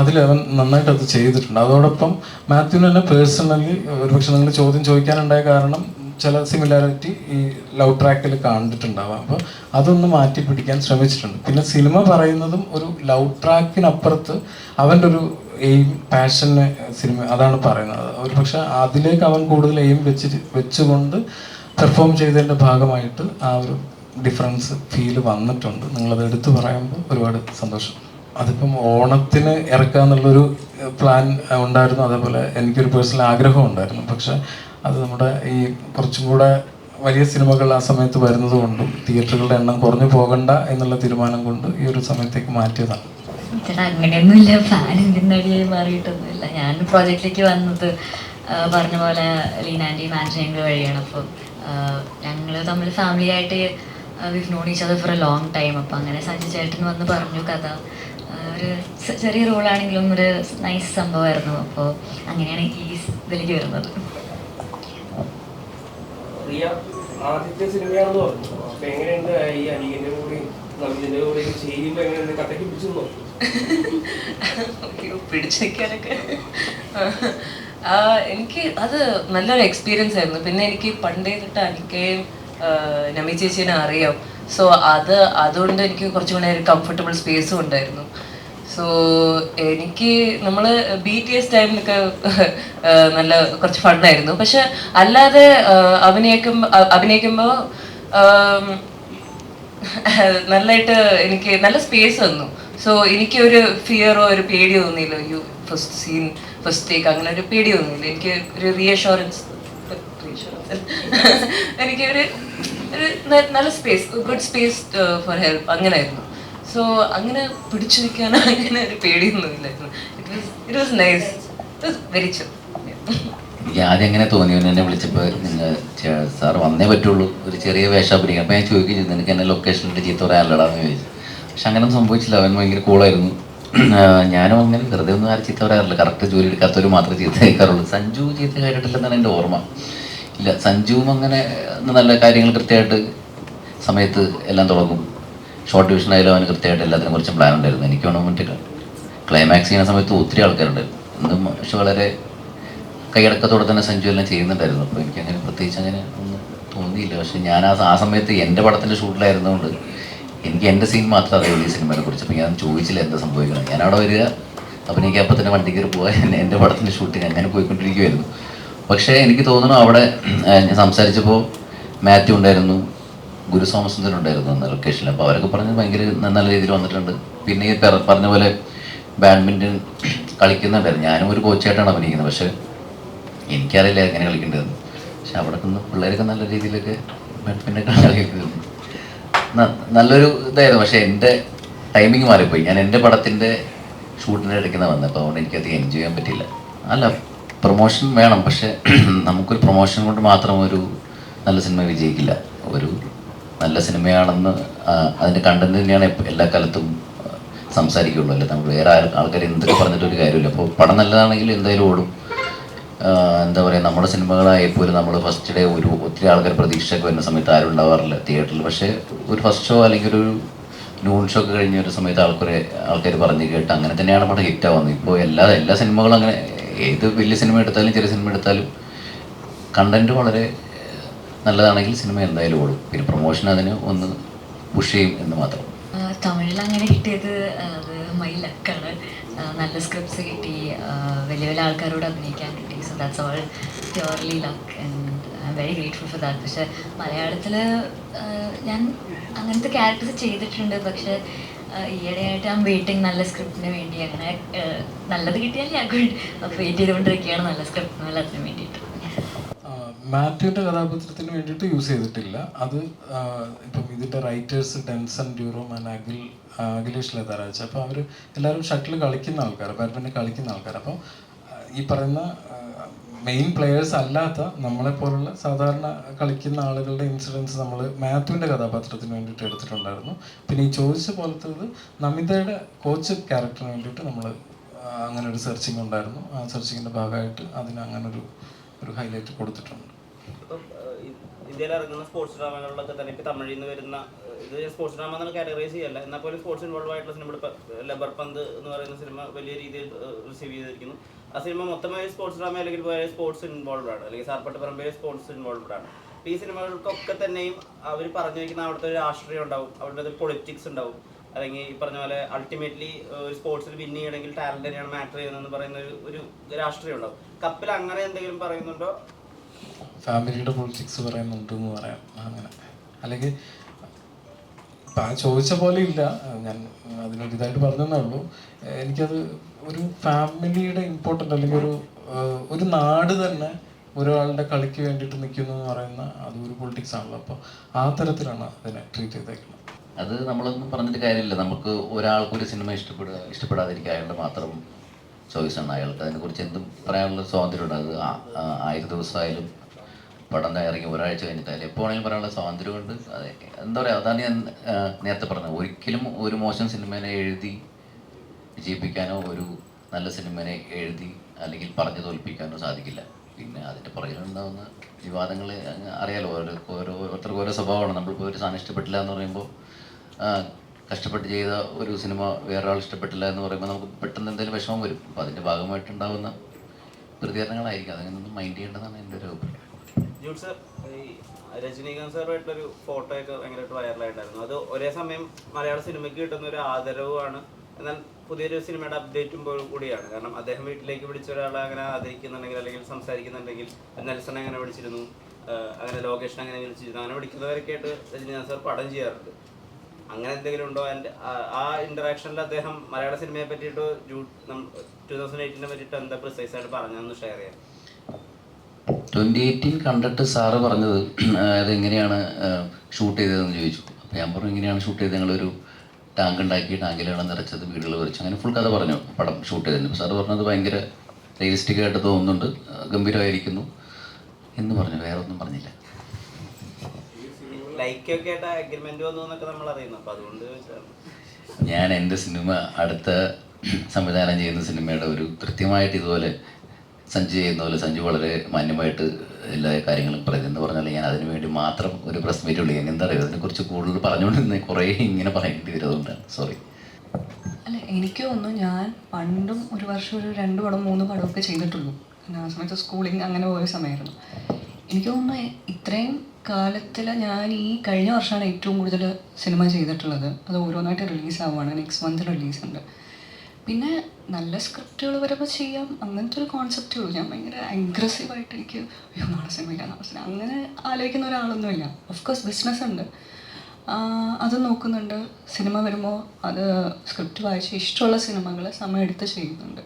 അതിൽ അവൻ നന്നായിട്ട് അത് ചെയ്തിട്ടുണ്ട്. അതോടൊപ്പം മാത്യുവിന് തന്നെ പേഴ്സണലി ഒരുപക്ഷെ നിങ്ങൾ ചോദ്യം ചോദിക്കാനുണ്ടായ കാരണം ചില സിമിലാരിറ്റി ഈ ലവ് ട്രാക്കിൽ കണ്ടിട്ടുണ്ടാവാം. അപ്പോൾ അതൊന്ന് മാറ്റി പിടിക്കാൻ ശ്രമിച്ചിട്ടുണ്ട്. പിന്നെ സിനിമ പറയുന്നതും ഒരു ലവ് ട്രാക്കിനപ്പുറത്ത് അവന്റെ ഒരു എയിം പാഷന് സിനിമ അതാണ് പറയുന്നത്. ഒരു പക്ഷെ അതിലേക്ക് അവൻ കൂടുതൽ എയിം വെച്ച് വെച്ചുകൊണ്ട് പെർഫോം ചെയ്തതിന്റെ ഭാഗമായിട്ട് ആ ഒരു ഡിഫറൻസ് ഫീൽ വന്നിട്ടുണ്ട്. നിങ്ങളത് എടുത്തു പറയുമ്പോൾ ഒരുപാട് സന്തോഷം. അതിപ്പം ഓണത്തിന് ഇറക്കുക എന്നുള്ളൊരു പ്ലാൻ ഉണ്ടായിരുന്നു. അതേപോലെ എനിക്കൊരു പേഴ്സണൽ ആഗ്രഹം ഉണ്ടായിരുന്നു. പക്ഷെ അത് നമ്മുടെ ഈ കുറച്ചും കൂടെ വലിയ സിനിമകൾ ആ സമയത്ത് വരുന്നത് കൊണ്ടും തിയേറ്ററുകളുടെ എണ്ണം കുറഞ്ഞു പോകണ്ട എന്നുള്ള തീരുമാനം കൊണ്ട് ഈ ഒരു സമയത്തേക്ക് മാറ്റിയതാണ്. ചേട്ടാ അങ്ങനെയൊന്നുമില്ല. ഫാൻ നടിയായി മാറിയിട്ടൊന്നുമില്ല. ഞാൻ പ്രോജക്റ്റിലേക്ക് വന്നത് പറഞ്ഞ പോലെ ലീനാന്റെ മാനേജിങ് വഴിയാണ്. അപ്പോൾ ഞങ്ങൾ തമ്മിൽ ഫാമിലി ആയിട്ട് we've known each other for a long time അപ്പോൾ അങ്ങനെ സഞ്ജു ചേട്ടൻ വന്ന് പറഞ്ഞു കഥ. ഒരു ചെറിയ റോളാണെങ്കിലും ഒരു നൈസ് സംഭവമായിരുന്നു. അപ്പോൾ അങ്ങനെയാണ് ഈ ഇതിലേക്ക് വരുന്നത്. പ്രിയ ആദ്യത്തെ സിനിമയാണെന്ന് പറഞ്ഞു. അപ്പൊ എങ്ങനെയുണ്ട് ഈ അനിയന്റെ കൂടി നവീന്റെ കൂടെ ചെയ്യുമ്പോ എങ്ങനെയുണ്ട്? കട്ടയ്ക്ക് പിടിച്ചു പിടിച്ചു നിൽക്കാനൊക്കെ എനിക്ക് അത് നല്ലൊരു എക്സ്പീരിയൻസ് ആയിരുന്നു. പിന്നെ എനിക്ക് പണ്ടേ തൊട്ട് അനിക്കയും നമി ചേച്ചീനെ അറിയാം. സോ അത് അതുകൊണ്ട് എനിക്ക് കുറച്ചും കൂടെ ഒരു കംഫർട്ടബിൾ സ്പേസും ഉണ്ടായിരുന്നു. സോ എനിക്ക് നമ്മൾ ബി ടി എസ് ടൈമിലൊക്കെ നല്ല കുറച്ച് ഫണ്ടായിരുന്നു പക്ഷെ അല്ലാതെ അഭിനയിക്കുമ്പോൾ അഭിനയിക്കുമ്പോൾ നല്ലതായിട്ട് എനിക്ക് നല്ല സ്പേസ് തന്നു സോ എനിക്ക് ഒരു ഫിയറോ ഒരു പേടിയോ തോന്നിയില്ല. You first scene first take അങ്ങനെ ഒരു പേടി തോന്നിയില്ല. എനിക്ക് ഒരു റീഅഷുറൻസ് എനിക്ക് ഒരു ഒരു നല്ല space good space for help അങ്ങനെയായിരുന്നു സോ അങ്ങനെ പിടിച്ചു നിൽക്കാൻ അങ്ങനെ ഒരു പേടിയൊന്നും ഇല്ലായിരുന്നു. It was it was nice very chill തോന്നി? എന്നെ വിളിച്ചപ്പോൾ നിങ്ങൾ സാർ വന്നേ പറ്റുള്ളൂ. ഒരു ചെറിയ വേഷം പിടിക്കുക അപ്പോൾ ഞാൻ ചോദിക്കുകയും ചെയ്തു നിനക്ക് എന്നെ ഉണ്ട് ചീത്ത പറയാനല്ലടാന്ന് ചോദിച്ചു. പക്ഷെ അങ്ങനെ സംഭവിച്ചില്ല. അവൻ ഭയങ്കര കൂളായിരുന്നു ഞാനും അങ്ങനെ വെറുതെ ഒന്നും ആരും ചീത്ത പറയാറില്ല. കറക്റ്റ് ജോലി എടുക്കാത്തവർ മാത്രമേ ചീത്ത കേൾക്കാറുള്ളൂ സഞ്ജു ചീത്ത കേട്ടിട്ടില്ലെന്നാണ് എന്റെ ഓർമ്മ. ഇല്ല സഞ്ജുവും അങ്ങനെ നല്ല കാര്യങ്ങൾ കൃത്യമായിട്ട് സമയത്ത് എല്ലാം തുടങ്ങും. ഷോർട്ട് ഡിവിഷൻ ആയാലും അവന് കൃത്യമായിട്ട് എല്ലാത്തിനും കുറച്ച് പ്ലാൻ ഉണ്ടായിരുന്നു. എനിക്ക് മറ്റേ ക്ലൈമാക്സ് ചെയ്യുന്ന സമയത്ത് ഒത്തിരി ആൾക്കാരുണ്ടായിരുന്നു. ഇന്നും പക്ഷെ വളരെ കൈയടക്കത്തോടെ തന്നെ സഞ്ജു എല്ലാം ചെയ്യുന്നുണ്ടായിരുന്നു. അപ്പോൾ എനിക്ക് അങ്ങനെ പ്രത്യേകിച്ച് അങ്ങനെ ഒന്നും തോന്നിയില്ല. പക്ഷെ ഞാൻ ആ ആ സമയത്ത് എന്റെ പടത്തിന്റെ ഷൂട്ടിലായിരുന്നതുകൊണ്ട് എനിക്ക് എന്റെ സീൻ മാത്രമേ അറിയുള്ളൂ ഈ സിനിമയെ കുറിച്ച്. അപ്പോൾ ഞാൻ ചോദിച്ചില്ല എന്താ സംഭവിക്കുന്നത്. ഞാൻ അവിടെ വരിക അഭിനയിക്കാൻ അപ്പം തന്നെ വണ്ടി കയറി പോകാൻ എന്റെ പടത്തിന്റെ ഷൂട്ടിങ് അങ്ങനെ പോയിക്കൊണ്ടിരിക്കുമായിരുന്നു പക്ഷേ എനിക്ക് തോന്നുന്നു അവിടെ സംസാരിച്ചപ്പോൾ മാത്യു ഉണ്ടായിരുന്നു. ഗുരു സോമസുന്ദരൻ ഉണ്ടായിരുന്നു അന്ന് ലൊക്കേഷനിൽ അപ്പോൾ അവരൊക്കെ പറഞ്ഞ് ഭയങ്കര നല്ല രീതിയിൽ വന്നിട്ടുണ്ട്. പിന്നെ ഈ പറഞ്ഞ പോലെ ബാഡ്മിന്റൺ കളിക്കുന്നുണ്ടായിരുന്നു. ഞാനും ഒരു കോച്ചായിട്ടാണ് അഭിനയിക്കുന്നത്. പക്ഷേ എനിക്കറിയില്ല എങ്ങനെ കളിക്കേണ്ടതെന്ന്. പക്ഷെ അവിടെ നിന്ന് പിള്ളേരൊക്കെ നല്ല രീതിയിലൊക്കെ ബാഡ്മിന്റൺ കളിക്കുന്നു നല്ലൊരു ഇതായിരുന്നു. പക്ഷെ എന്റെ ടൈമിങ് മാറിപ്പോയി. ഞാൻ എന്റെ പടത്തിന്റെ ഷൂട്ടിന്റെ ഇടയ്ക്കുന്ന വന്നത്. അപ്പോൾ അതുകൊണ്ട് എനിക്കത് എൻജോയ് ചെയ്യാൻ പറ്റില്ല അല്ല പ്രൊമോഷൻ വേണം. പക്ഷെ നമുക്കൊരു പ്രൊമോഷൻ കൊണ്ട് മാത്രം ഒരു നല്ല സിനിമ വിജയിക്കില്ല. ഒരു നല്ല സിനിമയാണെന്ന് അതിന്റെ കണ്ടന്റ് തന്നെയാണ് എല്ലാ കാലത്തും സംസാരിക്കുള്ളൂ. അല്ലേ നമ്മൾ വേറെ ആൾക്കാർ എന്തൊക്കെ പറഞ്ഞിട്ട് ഒരു കാര്യമില്ല. അപ്പോൾ പടം നല്ലതാണെങ്കിൽ എന്തായാലും ഓടും. എന്താ പറയുക നമ്മുടെ സിനിമകളായി പോലും നമ്മൾ ഫസ്റ്റ് ഡേ ഒരു ഒത്തിരി ആൾക്കാർ പ്രതീക്ഷയൊക്കെ വരുന്ന സമയത്ത് ആരും ഉണ്ടാവാറില്ല തിയേറ്ററിൽ പക്ഷേ ഒരു ഫസ്റ്റ് ഷോ അല്ലെങ്കിൽ ഒരു നൂൺ ഷോ ഒക്കെ കഴിഞ്ഞ ഒരു സമയത്ത് ആൾക്കാർ ആൾക്കാർ പറഞ്ഞ് കേട്ട് അങ്ങനെ തന്നെയാണ് പടം ഹിറ്റ് ആവുന്നത്. ഇപ്പോൾ എല്ലാ എല്ലാ സിനിമകളും അങ്ങനെ ഏത് വലിയ സിനിമ എടുത്താലും ചെറിയ സിനിമ എടുത്താലും കണ്ടന്റ് വളരെ നല്ലതാണെങ്കിൽ സിനിമ എന്തായാലും ഓടും. പിന്നെ പ്രൊമോഷൻ അതിന് ഒന്ന് പുഷ് ചെയ്യും എന്ന് മാത്രം. തമിഴിൽ അങ്ങനെ കിട്ടിയത് അത് മൈ ലക്കാണ് നല്ല സ്ക്രിപ്റ്റ്സ് കിട്ടി. വലിയ വലിയ ആൾക്കാരോട് അഭിനയിക്കാൻ കിട്ടി. So that's all purely luck and I am very grateful for that പക്ഷെ മലയാളത്തിൽ ഞാൻ അങ്ങനത്തെ ക്യാരക്ടേഴ്സ് ചെയ്തിട്ടുണ്ട്. പക്ഷെ ഈയിടെയായിട്ട് ആ വെയിറ്റിംഗ് നല്ല സ്ക്രിപ്റ്റിന് വേണ്ടി. അങ്ങനെ നല്ലത് കിട്ടിയാൽ ഞാൻ വെയിറ്റ് ചെയ്തുകൊണ്ടിരിക്കുകയാണ് നല്ല സ്ക്രിപ്റ്റ് എല്ലാത്തിനും വേണ്ടിയിട്ട്. മാത്യുവിന്റെ കഥാപാത്രത്തിന് വേണ്ടിയിട്ട് യൂസ് ചെയ്തിട്ടില്ല. അത് ഇപ്പം ഇതിന്റെ റൈറ്റേഴ്സ് ഡെൻസൺ ഡ്യൂറോം ആൻഡ് അഖിൽ അഖിലേഷ് ലതാരാജ്. അപ്പോൾ അവർ എല്ലാവരും ഷട്ടിൽ കളിക്കുന്ന ആൾക്കാർ ബാഡ്മിന്റൺ കളിക്കുന്ന ആൾക്കാർ അപ്പോൾ ഈ പറയുന്ന മെയിൻ പ്ലെയേഴ്സ് അല്ലാത്ത നമ്മളെ പോലുള്ള സാധാരണ കളിക്കുന്ന ആളുകളുടെ ഇൻസിഡൻസ് നമ്മൾ മാത്യുവിന്റെ കഥാപാത്രത്തിന് വേണ്ടിയിട്ട് എടുത്തിട്ടുണ്ടായിരുന്നു. പിന്നെ ഈ ചോദിച്ച പോലത്തെ നമിതയുടെ കോച്ച് ക്യാരക്ടറിന് വേണ്ടിയിട്ട് നമ്മൾ അങ്ങനെ ഒരു സെർച്ചിങ് ഉണ്ടായിരുന്നു. ആ സെർച്ചിങ്ങിന്റെ ഭാഗമായിട്ട് അതിന് അങ്ങനെ ഒരു ഒരു ഹൈലൈറ്റ് കൊടുത്തിട്ടുണ്ട്. ഇന്ത്യയിൽ ഇറങ്ങുന്ന സ്പോർട്സ് ഡ്രാമകളിലൊക്കെ തന്നെ ഇപ്പം തമിഴിൽ നിന്ന് വരുന്ന ഇത് സ്പോർട്സ് ഡ്രാമ എന്നുള്ള കാറ്റഗറൈസ് ചെയ്യല്ല. എന്നാൽ പോലും സ്പോർട്സ് ഇൻവോൾവ് ആയിട്ടുള്ള സിനിമ ലബർ പന്ത് എന്ന് പറയുന്ന സിനിമ വലിയ രീതിയിൽ റിസീവ് ചെയ്തിരിക്കുന്നു. ആ സിനിമ മൊത്തമായി സ്പോർട്സ് ഡ്രാമ അല്ലെങ്കിൽ സ്പോർട്സ് ഇൻവോൾവ് ആണ്. അല്ലെങ്കിൽ സാർപ്പട്ട് പറമ്പിലെ സ്പോർട്സ് ഇൻവോൾവ് ആണ്. ഈ സിനിമകൾക്കൊക്കെ തന്നെയും അവർ പറഞ്ഞു വയ്ക്കുന്ന അവിടുത്തെ ഒരു രാഷ്ട്രീയം ഉണ്ടാവും. അവിടുത്തെ പൊളിറ്റിക്സ് ഉണ്ടാവും. അല്ലെങ്കിൽ ഈ പറഞ്ഞ പോലെ അൾട്ടിമേറ്റ്ലി ഒരു സ്പോർട്സിൽ വിൻ ചെയ്യണമെങ്കിൽ ടാലന്റ് തന്നെയാണ് മാറ്റർ ചെയ്യുന്നതെന്ന് പറയുന്ന ഒരു ഒരു രാഷ്ട്രീയം ഉണ്ടാവും. കപ്പിൽ അങ്ങനെ എന്തെങ്കിലും പറയുന്നുണ്ടോ? ഫാമിലിയുടെ പൊളിറ്റിക്സ് പറയുന്നുണ്ട് എന്ന് പറയാം. അങ്ങനെ. അല്ലെങ്കിൽ ഇപ്പം ആ ചോദിച്ച പോലെ ഇല്ല. ഞാൻ അതിനൊരു ഇതായിട്ട് പറഞ്ഞതേ ഉള്ളൂ. എനിക്കത് ഒരു ഫാമിലിയുടെ ഇമ്പോർട്ടന്റ് അല്ലെങ്കിൽ ഒരു ഒരു നാട് തന്നെ ഒരാളുടെ കളിക്ക് വേണ്ടിയിട്ട് നിൽക്കുന്നു എന്ന് പറയുന്ന അത് ഒരു പൊളിറ്റിക്സ് ആണല്ലോ. അപ്പോൾ ആ തരത്തിലാണ് അതിനെ ട്രീറ്റ് ചെയ്തേക്കുന്നത്. അത് നമ്മളൊന്നും പറഞ്ഞിട്ട് കാര്യമില്ല. നമുക്ക് ഒരാൾക്ക് ഒരു സിനിമ ഇഷ്ടപ്പെടുക ഇഷ്ടപ്പെടാതിരിക്കുക അയാളുടെ മാത്രം ചോയ്സാണ് അയാൾക്ക് അതിനെക്കുറിച്ച് എന്തും പറയാനുള്ള സ്വാതന്ത്ര്യമുണ്ട്. അത് ആയിരം ദിവസമായാലും പടം ഇറങ്ങി ഒരാഴ്ച കഴിഞ്ഞിട്ടായാലും എപ്പോൾ വേണമെങ്കിലും പറയാനുള്ള സ്വാതന്ത്ര്യമുണ്ട്. അതെ. എന്താ പറയുക അതാണ് ഞാൻ നേരത്തെ പറഞ്ഞത്. ഒരിക്കലും ഒരു മോശം സിനിമേനെ എഴുതി വിജയിപ്പിക്കാനോ ഒരു നല്ല സിനിമേനെ എഴുതി അല്ലെങ്കിൽ പറഞ്ഞു തോൽപ്പിക്കാനോ സാധിക്കില്ല. പിന്നെ അതിന്റെ പുറകിലുണ്ടാകുന്ന വിവാദങ്ങൾ അറിയാലോ. ഓരോ ഓരോ ഓരോരുത്തർക്കും ഓരോ സ്വഭാവമാണ്. നമ്മളിപ്പോൾ ഒരു സാധനം ഇഷ്ടപ്പെട്ടില്ല എന്ന് പറയുമ്പോൾ കഷ്ടപ്പെട്ട് ചെയ്ത ഒരു സിനിമ വേറൊരാൾ ഇഷ്ടപ്പെട്ടില്ല എന്ന് പറയുമ്പോൾ നമുക്ക് പെട്ടെന്ന് എന്തെങ്കിലും വിഷമം വരും. അപ്പോൾ അതിന്റെ ഭാഗമായിട്ടുണ്ടാകുന്ന പ്രതികരണങ്ങളായിരിക്കും. അതിനൊന്നും മൈൻഡ് ചെയ്യേണ്ടതാണ് എന്റെ ഒരു അഭിപ്രായം. ജൂഡ് സർ ഈ രജനീകാന്ത് സാറുമായിട്ടൊരു ഫോട്ടോ ഒക്കെ ഭയങ്കരമായിട്ട് വൈറലായിട്ടായിരുന്നു അത് ഒരേ സമയം മലയാള സിനിമയ്ക്ക് കിട്ടുന്ന ഒരു ആദരവുമാണ്. എന്നാൽ പുതിയൊരു സിനിമയുടെ അപ്ഡേറ്റും കൂടിയാണ്. കാരണം അദ്ദേഹം വീട്ടിലേക്ക് വിളിച്ച ഒരാളെ അങ്ങനെ ആദരിക്കുന്നുണ്ടെങ്കിൽ അല്ലെങ്കിൽ സംസാരിക്കുന്നുണ്ടെങ്കിൽ നെൽസൺ അങ്ങനെ വിളിച്ചിരുന്നു അങ്ങനെ ലോകേഷൻ അങ്ങനെ വിളിച്ചിരുന്നു അങ്ങനെ വിളിക്കുന്നവരൊക്കെ ആയിട്ട് രജനീകാന്ത് സാർ പടം ചെയ്യാറുണ്ട്. അങ്ങനെ എന്തെങ്കിലും ഉണ്ടോ? ആൻഡ് ആ ഇന്ററാക്ഷനിൽ അദ്ദേഹം മലയാള സിനിമയെ പറ്റിയിട്ട് ജൂ ടൂ തൗസൻഡ് എയ്റ്റീനെ പറ്റിയിട്ട് എന്താ പ്രിസൈസ് ആയിട്ട് പറഞ്ഞതെന്ന് ഷെയർ ചെയ്യാം. ട്വന്റി എയ്റ്റീൻ കണ്ടിട്ട് സാറ് പറഞ്ഞത് അത് എങ്ങനെയാണ് ഷൂട്ട് ചെയ്തതെന്ന് ചോദിച്ചു. അപ്പോൾ ഞാൻ പറഞ്ഞു എങ്ങനെയാണ് ഷൂട്ട് ചെയ്തത്? ഞങ്ങളൊരു ടാങ്ക് ഉണ്ടാക്കി ടാങ്കിൽ വെള്ളം നിറച്ചത് വീടുകൾ വരച്ചു അങ്ങനെ ഫുൾ കഥ പറഞ്ഞു പടം ഷൂട്ട് ചെയ്തതിന്. സാറ് പറഞ്ഞത് ഭയങ്കര റിയലിസ്റ്റിക് ആയിട്ട് തോന്നുന്നുണ്ട് ഗംഭീരമായിരിക്കുന്നു എന്ന് പറഞ്ഞു. വേറെ ഒന്നും പറഞ്ഞില്ല ഞാൻ എന്റെ സിനിമ അടുത്ത സംവിധാനം ചെയ്യുന്ന സിനിമയുടെ ഒരു കൃത്യമായിട്ട് ഇതുപോലെ സഞ്ജു ചെയ്യുന്ന പോലെ സഞ്ജു വളരെ മാന്യമായിട്ട് എല്ലാ കാര്യങ്ങളും പറയുന്നത് എന്ന് പറഞ്ഞാൽ ഞാൻ അതിനു വേണ്ടി മാത്രം ഒരു പ്രസ് മീറ്റ് ഞാൻ എന്താ പറയുക അതിനെക്കുറിച്ച് കൂടുതൽ പറഞ്ഞുകൊണ്ടിരുന്ന കുറേ ഇങ്ങനെ പറയേണ്ടി വരുന്നതുകൊണ്ടാണ് സോറി അല്ല എനിക്ക് തോന്നുന്നു ഞാൻ പണ്ടും ഒരു വർഷം ഒരു രണ്ട് പടം മൂന്ന് പടമൊക്കെ ചെയ്തിട്ടുള്ളൂ. പിന്നെ ആ സമയത്ത് സ്കൂളിങ് അങ്ങനെ പോയ സമയമായിരുന്നു. എനിക്ക് തോന്നുന്നു ഇത്രയും കാലത്തിൽ ഞാൻ ഈ കഴിഞ്ഞ വർഷമാണ് ഏറ്റവും കൂടുതൽ സിനിമ ചെയ്തിട്ടുള്ളത്. അത് ഓരോന്നായിട്ട് റിലീസ് ആവുകയാണ് നെക്സ്റ്റ് മന്ത് റിലീസ് ഉണ്ട് പിന്നെ നല്ല സ്ക്രിപ്റ്റുകൾ വരുമ്പോൾ ചെയ്യാം. അങ്ങനത്തെ ഒരു കോൺസെപ്റ്റേ ഉള്ളൂ. ഞാൻ ഭയങ്കര അഗ്രസീവായിട്ട് എനിക്ക് അയ്യോ നാളെ സിനിമയില്ല നാളെ സിനിമ അങ്ങനെ ആലോചിക്കുന്ന ഒരാളൊന്നുമില്ല. ഓഫ് കോഴ്സ് ബിസിനസ് ഉണ്ട്. അത് നോക്കുന്നുണ്ട്. സിനിമ വരുമ്പോൾ അത് സ്ക്രിപ്റ്റ് വായിച്ച് ഇഷ്ടമുള്ള സിനിമകൾ സമയം എടുത്ത് ചെയ്യുന്നുണ്ട്.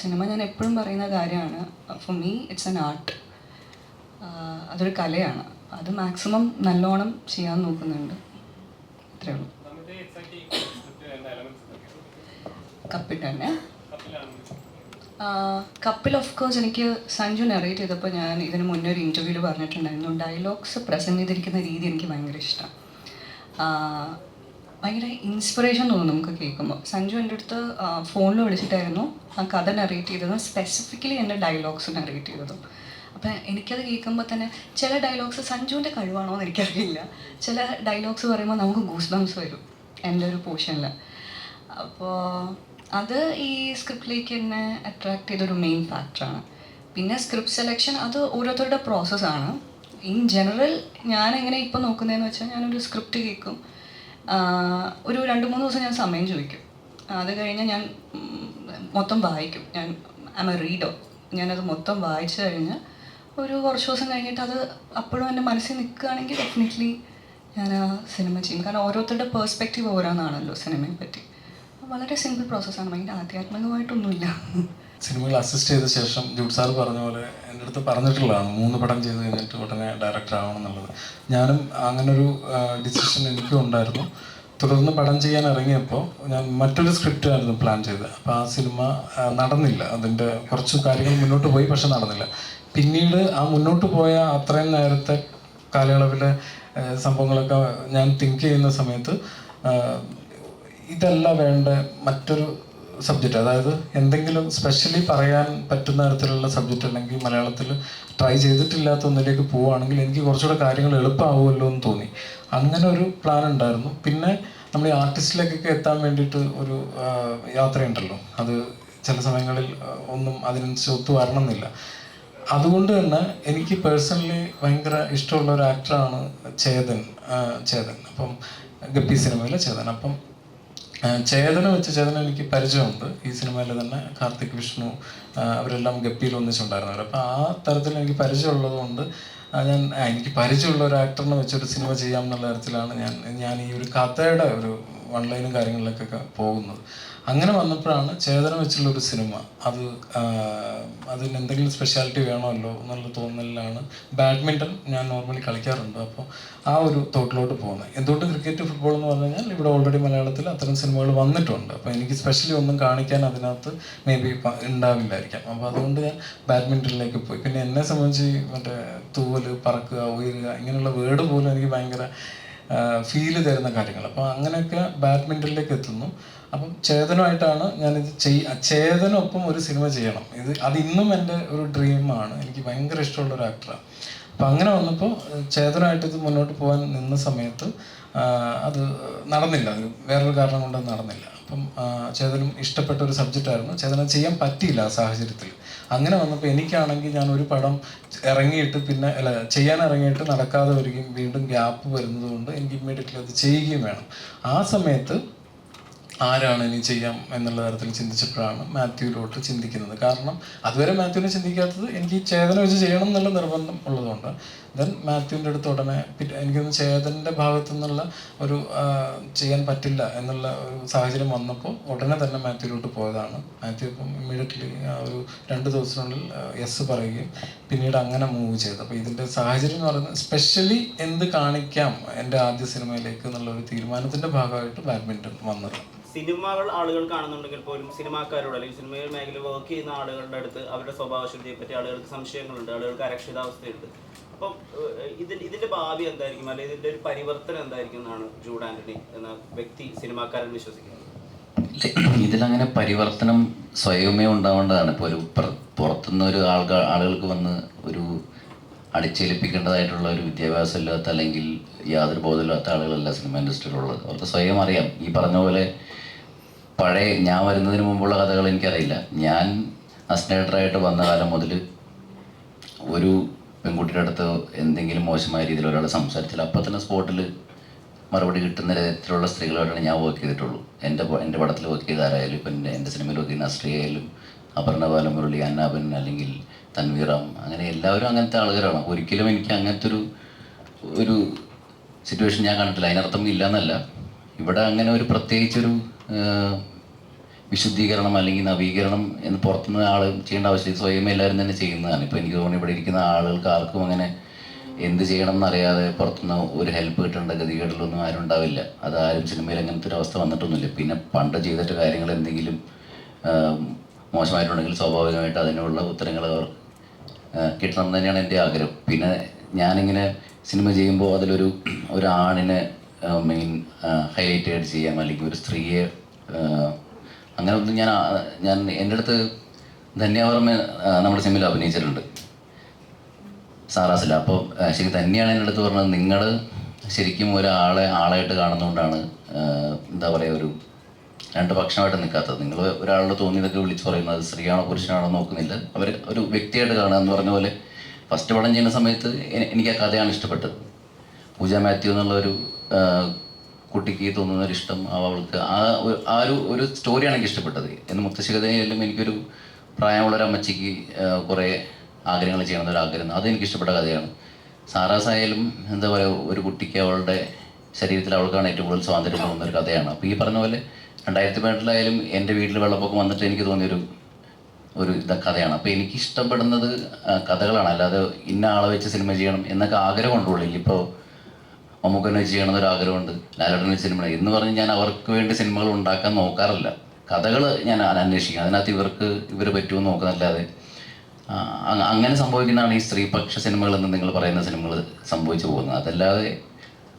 സിനിമ ഞാൻ എപ്പോഴും പറയുന്ന കാര്യമാണ് for me it's an art അതൊരു കലയാണ്. അത് മാക്സിമം നല്ലോണം ചെയ്യാൻ നോക്കുന്നുണ്ട്. ഇത്രയേ ഉള്ളൂ നമ്മുടെ എക്സാക്ട് എന്താ എലമെന്റ്സ് കപ്പിട്ട് തന്നെ കപ്പിലാണ് കപ്പിൽ ഓഫ് കോഴ്സ് എനിക്ക് സഞ്ജു നെറേറ്റ് ചെയ്തപ്പോൾ ഞാൻ ഇതിന് മുന്നേ ഒരു ഇന്റർവ്യൂവിൽ പറഞ്ഞിട്ടുണ്ടായിരുന്നു. ഡയലോഗ്സ് പ്രസന്റ് ചെയ്തിരിക്കുന്ന രീതി എനിക്ക് ഭയങ്കര ഇഷ്ടമാണ് ഭയങ്കര ഇൻസ്പിറേഷൻ തോന്നും നമുക്ക് കേൾക്കുമ്പോൾ സഞ്ജു എന്റെ അടുത്ത് ഫോണിൽ വിളിച്ചിട്ടായിരുന്നു ആ കഥ നെറേറ്റ് ചെയ്തതും. സ്പെസിഫിക്കലി എന്റെ ഡയലോഗ്സ് നെറേറ്റ് ചെയ്തതും. അപ്പം എനിക്കത് കേൾക്കുമ്പോൾ തന്നെ ചില ഡയലോഗ്സ് സഞ്ജുവിന്റെ കഴിവാണോ എന്ന് എനിക്കറിയില്ല. ചില ഡയലോഗ്സ് പറയുമ്പോൾ നമുക്ക് ഗൂസ് ബംസ് വരും എന്റെ ഒരു പോർഷനിൽ അപ്പോൾ അത് ഈ സ്ക്രിപ്റ്റിലേക്ക് എന്നെ അട്രാക്ട് ചെയ്തൊരു മെയിൻ ഫാക്ടറാണ് പിന്നെ സ്ക്രിപ്റ്റ് സെലക്ഷൻ അത് ഓരോരുത്തരുടെ പ്രോസസ്സാണ് ഇൻ ജനറൽ ഞാൻ എങ്ങനെ ഇപ്പം നോക്കുന്നതെന്ന് വെച്ചാൽ ഞാനൊരു സ്ക്രിപ്റ്റ് കേൾക്കും ഒരു രണ്ട് മൂന്ന് ദിവസം ഞാൻ സമയം ചോദിക്കും. അത് കഴിഞ്ഞാൽ ഞാൻ മൊത്തം വായിക്കും. ഞാൻ ആം എ റീഡോ ഞാനത് മൊത്തം വായിച്ചു കഴിഞ്ഞ് ഒരു കുറച്ച് ദിവസം കഴിഞ്ഞിട്ട് അത് അപ്പോഴും എന്റെ മനസ്സിൽ നിൽക്കുകയാണെങ്കിൽ ഡെഫിനറ്റ്ലി ഞാൻ ആ സിനിമ ചെയ്യും. കാരണം ഓരോരുത്തരുടെ പേഴ്സ്പെക്റ്റീവ് ഓരോന്നാണല്ലോ സിനിമയെ പറ്റി. വളരെ സിമ്പിൾ പ്രോസസ്സാണ് ഭയങ്കര ആധ്യാത്മികമായിട്ടൊന്നുമില്ല. സിനിമയിൽ അസിസ്റ്റ് ചെയ്ത ശേഷം ജൂട്ട് സാർ പറഞ്ഞ പോലെ എന്റെ അടുത്ത് പറഞ്ഞിട്ടുള്ളതാണ്. മൂന്ന് പടം ചെയ്ത് കഴിഞ്ഞിട്ട് ഉടനെ ഡയറക്ടർ ആവണം എന്നുള്ളത് ഞാനും അങ്ങനൊരു ഡിസിഷൻ എനിക്കും ഉണ്ടായിരുന്നു. തുടർന്ന് പടം ചെയ്യാൻ ഇറങ്ങിയപ്പോൾ ഞാൻ മറ്റൊരു സ്ക്രിപ്റ്റ് ആയിരുന്നു പ്ലാൻ ചെയ്തത്. അപ്പോൾ ആ സിനിമ നടന്നില്ല. അതിന്റെ കുറച്ച് കാര്യങ്ങൾ മുന്നോട്ട് പോയി പക്ഷെ നടന്നില്ല. പിന്നീട് ആ മുന്നോട്ട് പോയ അത്രയും നേരത്തെ കാലയളവിലെ സംഭവങ്ങളൊക്കെ ഞാൻ തിങ്ക് ചെയ്യുന്ന സമയത്ത് ഇതല്ല വേണ്ട മറ്റൊരു സബ്ജക്റ്റ് അതായത് എന്തെങ്കിലും സ്പെഷ്യലി പറയാൻ പറ്റുന്ന തരത്തിലുള്ള സബ്ജക്റ്റ് അല്ലെങ്കിൽ മലയാളത്തിൽ ട്രൈ ചെയ്തിട്ടില്ലാത്ത ഒന്നിലേക്ക് പോവുകയാണെങ്കിൽ എനിക്ക് കുറച്ചുകൂടെ കാര്യങ്ങൾ എളുപ്പമാവുമല്ലോ എന്ന് തോന്നി. അങ്ങനെ ഒരു പ്ലാൻ ഉണ്ടായിരുന്നു. പിന്നെ നമ്മൾ ഈ ആർട്ടിസ്റ്റിലേക്കൊക്കെ എത്താൻ വേണ്ടിയിട്ട് ഒരു യാത്രയുണ്ടല്ലോ. അത് ചില സമയങ്ങളിൽ ഒന്നും അതിനനുസരിച്ച് ഒത്തു വരണമെന്നില്ല. അതുകൊണ്ട് തന്നെ എനിക്ക് പേഴ്സണലി ഭയങ്കര ഇഷ്ടമുള്ള ഒരു ആക്ടറാണ് ചേതൻ ചേതൻ. അപ്പം ഗപ്പി സിനിമയിലെ ചേതൻ. അപ്പം ചേതന വെച്ച് ചേതന എനിക്ക് പരിചയമുണ്ട്. ഈ സിനിമയിൽ തന്നെ കാർത്തിക് വിഷ്ണു അവരെല്ലാം ഗപ്പിയിൽ ഒന്നിച്ചുണ്ടായിരുന്നവർ അപ്പോൾ ആ തരത്തിൽ എനിക്ക് പരിചയമുള്ളത് കൊണ്ട് ഞാൻ എനിക്ക് പരിചയമുള്ള ഒരു ആക്ടറിനെ വെച്ചൊരു സിനിമ ചെയ്യാം എന്നുള്ള തരത്തിലാണ് ഞാൻ ഞാൻ ഈ ഒരു കഥയുടെ ഒരു വൺ ലൈനും കാര്യങ്ങളിലേക്കൊക്കെ പോകുന്നത്. അങ്ങനെ വന്നപ്പോഴാണ് ചേതന വെച്ചുള്ള ഒരു സിനിമ. അത് അതിന് എന്തെങ്കിലും സ്പെഷ്യാലിറ്റി വേണമല്ലോ എന്നുള്ള തോന്നലിലാണ് ബാഡ്മിന്റൺ ഞാൻ നോർമലി കളിക്കാറുണ്ട്. അപ്പോൾ ആ ഒരു തോട്ടിലോട്ട് പോകുന്നത്. എന്തുകൊണ്ട് ക്രിക്കറ്റ് ഫുട്ബോൾ എന്ന് പറഞ്ഞു കഴിഞ്ഞാൽ ഇവിടെ ഓൾറെഡി മലയാളത്തിൽ അത്തരം സിനിമകൾ വന്നിട്ടുണ്ട്. അപ്പോൾ എനിക്ക് സ്പെഷ്യലി ഒന്നും കാണിക്കാൻ അതിനകത്ത് മേ ബി ഉണ്ടാവില്ലായിരിക്കാം. അപ്പോൾ അതുകൊണ്ട് ഞാൻ ബാഡ്മിന്റണിലേക്ക് പോയി. പിന്നെ എന്നെ സംബന്ധിച്ച് മറ്റേ തൂവൽ പറക്കുക ഉയരുക ഇങ്ങനെയുള്ള വേർഡ് പോലും എനിക്ക് ഭയങ്കര ഫീൽ തരുന്ന കാര്യങ്ങൾ അപ്പോൾ അങ്ങനെയൊക്കെ ബാഡ്മിന്റണിലേക്ക് എത്തുന്നു. അപ്പം ചേതനുമായിട്ടാണ് ഞാനിത് ചെയ് ചേതനൊപ്പം ഒരു സിനിമ ചെയ്യണം. ഇത് അതിന്നും എന്റെ ഒരു ഡ്രീമാണ്. എനിക്ക് ഭയങ്കര ഇഷ്ടമുള്ള ഒരു ആക്ടറാണ് അപ്പം അങ്ങനെ വന്നപ്പോൾ ചേതനായിട്ട് ഇത് മുന്നോട്ട് പോകാൻ നിന്ന സമയത്ത് അത് നടന്നില്ല. ഒരു വേറൊരു കാരണം കൊണ്ട് നടന്നില്ല. അപ്പം ചേതനും ഇഷ്ടപ്പെട്ട ഒരു സബ്ജക്റ്റായിരുന്നു ചേതന ചെയ്യാൻ പറ്റിയില്ല ആ സാഹചര്യത്തിൽ. അങ്ങനെ വന്നപ്പോൾ എനിക്കാണെങ്കിൽ ഞാൻ ഒരു പടം ഇറങ്ങിയിട്ട് പിന്നെ അല്ല ചെയ്യാൻ ഇറങ്ങിയിട്ട് നടക്കാതെ വരികയും വീണ്ടും ഗ്യാപ്പ് വരുന്നതുകൊണ്ട് എനിക്ക് ഇമ്മീഡിയറ്റ്ലി അത് ചെയ്യുകയും വേണം. ആ സമയത്ത് ആരാണ് ഇനി ചെയ്യാം എന്നുള്ള തരത്തിൽ ചിന്തിച്ചപ്പോഴാണ് മാത്യുവിലോട്ട് ചിന്തിക്കുന്നത്. കാരണം അതുവരെ മാത്യുവിനെ ചിന്തിക്കാത്തത് എനിക്ക് ഈ ചേതന വെച്ച് ചെയ്യണം എന്നുള്ള നിർബന്ധം ഉള്ളതുകൊണ്ട്. ദെൻ മാത്യുവിന്റെ അടുത്ത് ഉടനെ എനിക്കൊന്ന് ചേതന്റെ ഭാഗത്തു നിന്നുള്ള ഒരു ചെയ്യാൻ പറ്റില്ല എന്നുള്ള ഒരു സാഹചര്യം വന്നപ്പോൾ ഉടനെ തന്നെ മാത്യുവിലോട്ട് പോയതാണ്. മാത്യു ഇപ്പം ഇമ്മീഡിയറ്റ്ലി ഒരു രണ്ട് ദിവസത്തിനുള്ളിൽ യെസ് പറയുകയും പിന്നീട് അങ്ങനെ മൂവ് ചെയ്തു. അപ്പോൾ ഇതിന്റെ സാഹചര്യം എന്ന് പറയുന്നത് സ്പെഷ്യലി എന്ത് കാണിക്കാം എന്റെ ആദ്യ സിനിമയിലേക്ക് എന്നുള്ള ഒരു തീരുമാനത്തിന്റെ ഭാഗമായിട്ട് ബാഡ്മിന്റൺ വന്നത്. സിനിമകൾ ആളുകൾ കാണുന്നുണ്ടെങ്കിൽ പോലും സിനിമാക്കാരോട് അല്ലെങ്കിൽ സിനിമ മേഖലയിൽ വർക്ക് ചെയ്യുന്ന ആളുകളുടെ അടുത്ത് അവരുടെ സ്വഭാവശുദ്ധിയെ പറ്റി ആളുകൾക്ക് സംശയങ്ങളുണ്ട് ആളുകൾക്ക് അരക്ഷിതാവസ്ഥയുണ്ട്. അപ്പം ഇതിൽ ഇതിന്റെ ഭാവി എന്തായിരിക്കും? അല്ലെങ്കിൽ ഇതിന്റെ ഒരു പരിവർത്തനം എന്തായിരിക്കും എന്നാണ് ജൂഡ് ആന്റണി എന്ന വ്യക്തി സിനിമാക്കാരൻ വിശ്വസിക്കുന്നത്? ഇതിലങ്ങനെ പരിവർത്തനം സ്വയമേ ഉണ്ടാവേണ്ടതാണ്. ഇപ്പോൾ ഒരു പുറത്തുനിന്ന് ഒരു ആൾക്കാർ ആളുകൾക്ക് വന്ന് ഒരു അടിച്ചേൽപ്പിക്കേണ്ടതായിട്ടുള്ള ഒരു വിദ്യാഭ്യാസം ഇല്ലാത്ത അല്ലെങ്കിൽ യാതൊരു ബോധമില്ലാത്ത ആളുകളല്ല സിനിമ ഇൻഡസ്ട്രിയിലുള്ളത്. അവർക്ക് സ്വയം അറിയാം. ഈ പറഞ്ഞ പോലെ പഴയ ഞാൻ വരുന്നതിന് മുമ്പുള്ള കഥകൾ എനിക്കറിയില്ല. ഞാൻ അസിനേറ്ററായിട്ട് വന്ന കാലം മുതൽ ഒരു പെൺകുട്ടിയുടെ അടുത്ത് എന്തെങ്കിലും മോശമായ രീതിയിൽ ഒരാൾ സംസാരിച്ചാൽ അപ്പം തന്നെ സ്പോട്ടിൽ മറുപടി കിട്ടുന്ന തരത്തിലുള്ള സ്ത്രീകളായിട്ടാണ് ഞാൻ വർക്ക് ചെയ്തിട്ടുള്ളൂ. എന്റെ എന്റെ പടത്തിൽ വർക്ക് ചെയ്ത ആരായാലും ഇപ്പം എന്റെ എന്റെ സിനിമയിൽ വർക്ക് ചെയ്യുന്ന അശ്രീ ആയാലും അപർണ ബാലമുരളി അന്നാബൻ അല്ലെങ്കിൽ തൻവീറാം അങ്ങനെ എല്ലാവരും അങ്ങനത്തെ ആളുകളാണ്. ഒരിക്കലും എനിക്ക് അങ്ങനത്തെ ഒരു ഒരു സിറ്റുവേഷൻ ഞാൻ കണ്ടിട്ടില്ല. അതിനർത്ഥം ഇല്ല എന്നല്ല ഇവിടെ അങ്ങനെ ഒരു പ്രത്യേകിച്ചൊരു വിശുദ്ധീകരണം അല്ലെങ്കിൽ നവീകരണം എന്ന് പുറത്തുനിന്ന് ആൾ ചെയ്യേണ്ട ആവശ്യം സ്വയം എല്ലാവരും തന്നെ ചെയ്യുന്നതാണ്. ഇപ്പോൾ എനിക്ക് തോന്നുന്നു ഇവിടെ ഇരിക്കുന്ന ആളുകൾക്ക് ആർക്കും അങ്ങനെ എന്ത് ചെയ്യണം എന്നറിയാതെ പുറത്തുനിന്ന് ഒരു ഹെൽപ്പ് കിട്ടേണ്ട ഗതികേടിലൊന്നും ആരും ഉണ്ടാവില്ല. അത് ആരും സിനിമയിൽ അങ്ങനത്തെ ഒരു അവസ്ഥ വന്നിട്ടൊന്നുമില്ല. പിന്നെ പണ്ട് ചെയ്തിട്ട് കാര്യങ്ങൾ എന്തെങ്കിലും മോശമായിട്ടുണ്ടെങ്കിൽ സ്വാഭാവികമായിട്ട് അതിനുള്ള ഉത്തരങ്ങൾ അവർ കിട്ടണം തന്നെയാണ് എന്റെ ആഗ്രഹം. പിന്നെ ഞാനിങ്ങനെ സിനിമ ചെയ്യുമ്പോൾ അതിലൊരു ഒരു ആണിനെ മെയിൻ ഹൈലൈറ്റ് ആയിട്ട് ചെയ്യാം അല്ലെങ്കിൽ ഒരു സ്ത്രീയെ അങ്ങനെ ഒന്നും ഞാൻ ഞാൻ എന്റെ അടുത്ത് ധന്യവർമ്മ നമ്മുടെ സിനിമയിൽ അഭിനയിച്ചിട്ടുണ്ട്. സാറാസില്ല അപ്പോൾ ശരി തന്നെയാണ് എന്റെ അടുത്ത് പറഞ്ഞത്. നിങ്ങൾ ശരിക്കും ഒരാളെ ആളായിട്ട് കാണുന്നതുകൊണ്ടാണ് എന്താ പറയുക ഒരു രണ്ട് പക്ഷമായിട്ട് നിൽക്കാത്തത്. നിങ്ങൾ ഒരാളുടെ തോന്നിയതൊക്കെ വിളിച്ചു പറയുന്നത് അത് സ്ത്രീയാണോ പുരുഷനാണോ നോക്കുന്നില്ല. അവർ ഒരു വ്യക്തിയായിട്ട് കാണുക എന്ന് പറഞ്ഞ പോലെ ഫസ്റ്റ് പടം ചെയ്യുന്ന സമയത്ത് എനിക്ക് ആ കഥയാണ് ഇഷ്ടപ്പെട്ടത്. പൂജ മാത്യു എന്നുള്ള ഒരു കുട്ടിക്ക് തോന്നുന്ന ഒരു ഇഷ്ടം അവൾക്ക്. ആ ഒരു- ആ ഒരു ഒരു സ്റ്റോറിയാണ് എനിക്ക് ഇഷ്ടപ്പെട്ടത്. എന്ന് മുത്തശ്ശി കഥയിലും എനിക്കൊരു പ്രായമുള്ള ഒരു അമ്മച്ചിക്ക് കുറേ ആഗ്രഹങ്ങൾ ചെയ്യണമെന്ന് ഒരു ആഗ്രഹം. അത് എനിക്ക് ഇഷ്ടപ്പെട്ട കഥയാണ്. സാറാസായാലും എന്താ പറയുക ഒരു കുട്ടിക്ക് അവളുടെ ശരീരത്തിൽ അവൾക്കാണ് ഏറ്റവും കൂടുതൽ സ്വാതന്ത്ര്യം തോന്നുന്ന ഒരു കഥയാണ്. അപ്പോൾ ഈ പറഞ്ഞ പോലെ രണ്ടായിരത്തി പതിനെട്ടിലായാലും എന്റെ വീട്ടിൽ വെള്ളപ്പൊക്കം വന്നിട്ട് എനിക്ക് തോന്നിയൊരു ഒരു ഇത കഥയാണ്. അപ്പോൾ എനിക്ക് ഇഷ്ടപ്പെടുന്നത് കഥകളാണ്. അല്ലാതെ ഇന്ന ആളെ വെച്ച് സിനിമ ചെയ്യണം എന്നൊക്കെ ആഗ്രഹം ഉള്ളിൽ ഇപ്പോൾ മമ്മൂക്കനെ വെച്ച് ചെയ്യണം എന്നൊരു ആഗ്രഹമുണ്ട് ലാലേട്ടനെ വെച്ച് സിനിമ എന്ന് പറഞ്ഞ് ഞാൻ അവർക്ക് വേണ്ടി സിനിമകൾ ഉണ്ടാക്കാൻ നോക്കാറില്ല. കഥകൾ ഞാൻ അന്വേഷിക്കും. അതിനകത്ത് ഇവർക്ക് ഇവർ പറ്റുമെന്ന് നോക്കുന്നല്ലാതെ അങ്ങനെ സംഭവിക്കുന്നതാണ് ഈ സ്ത്രീപക്ഷ സിനിമകൾ എന്ന് നിങ്ങൾ പറയുന്ന സിനിമകൾ സംഭവിച്ചു പോകുന്നത്. അതല്ലാതെ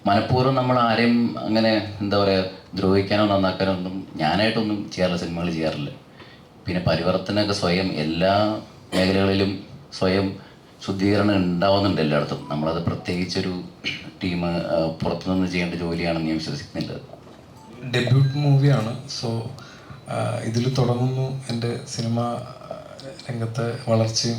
മനഃപൂർവം നമ്മൾ ആരെയും അങ്ങനെ എന്താ പറയുക ദ്രോഹിക്കാനോ നന്നാക്കാനോ ഒന്നും ഞാനായിട്ടൊന്നും ചെയ്യാറില്ല സിനിമകൾ ചെയ്യാറില്ല. പിന്നെ പരിവർത്തനമൊക്കെ സ്വയം എല്ലാ മേഖലകളിലും സ്വയം ശുദ്ധീകരണം ഉണ്ടാവുന്നുണ്ട് എല്ലായിടത്തും. നമ്മളത് പ്രത്യേകിച്ചൊരു ടീം പുറത്തുനിന്ന് ചെയ്യേണ്ട ജോലിയാണെന്ന് ഞാൻ വിശ്വസിക്കുന്നില്ല. ഡെബ്യൂട്ട് മൂവിയാണ് സോ ഇതിൽ തുടങ്ങുന്നു എന്റെ സിനിമ രംഗത്തെ വളർച്ചയും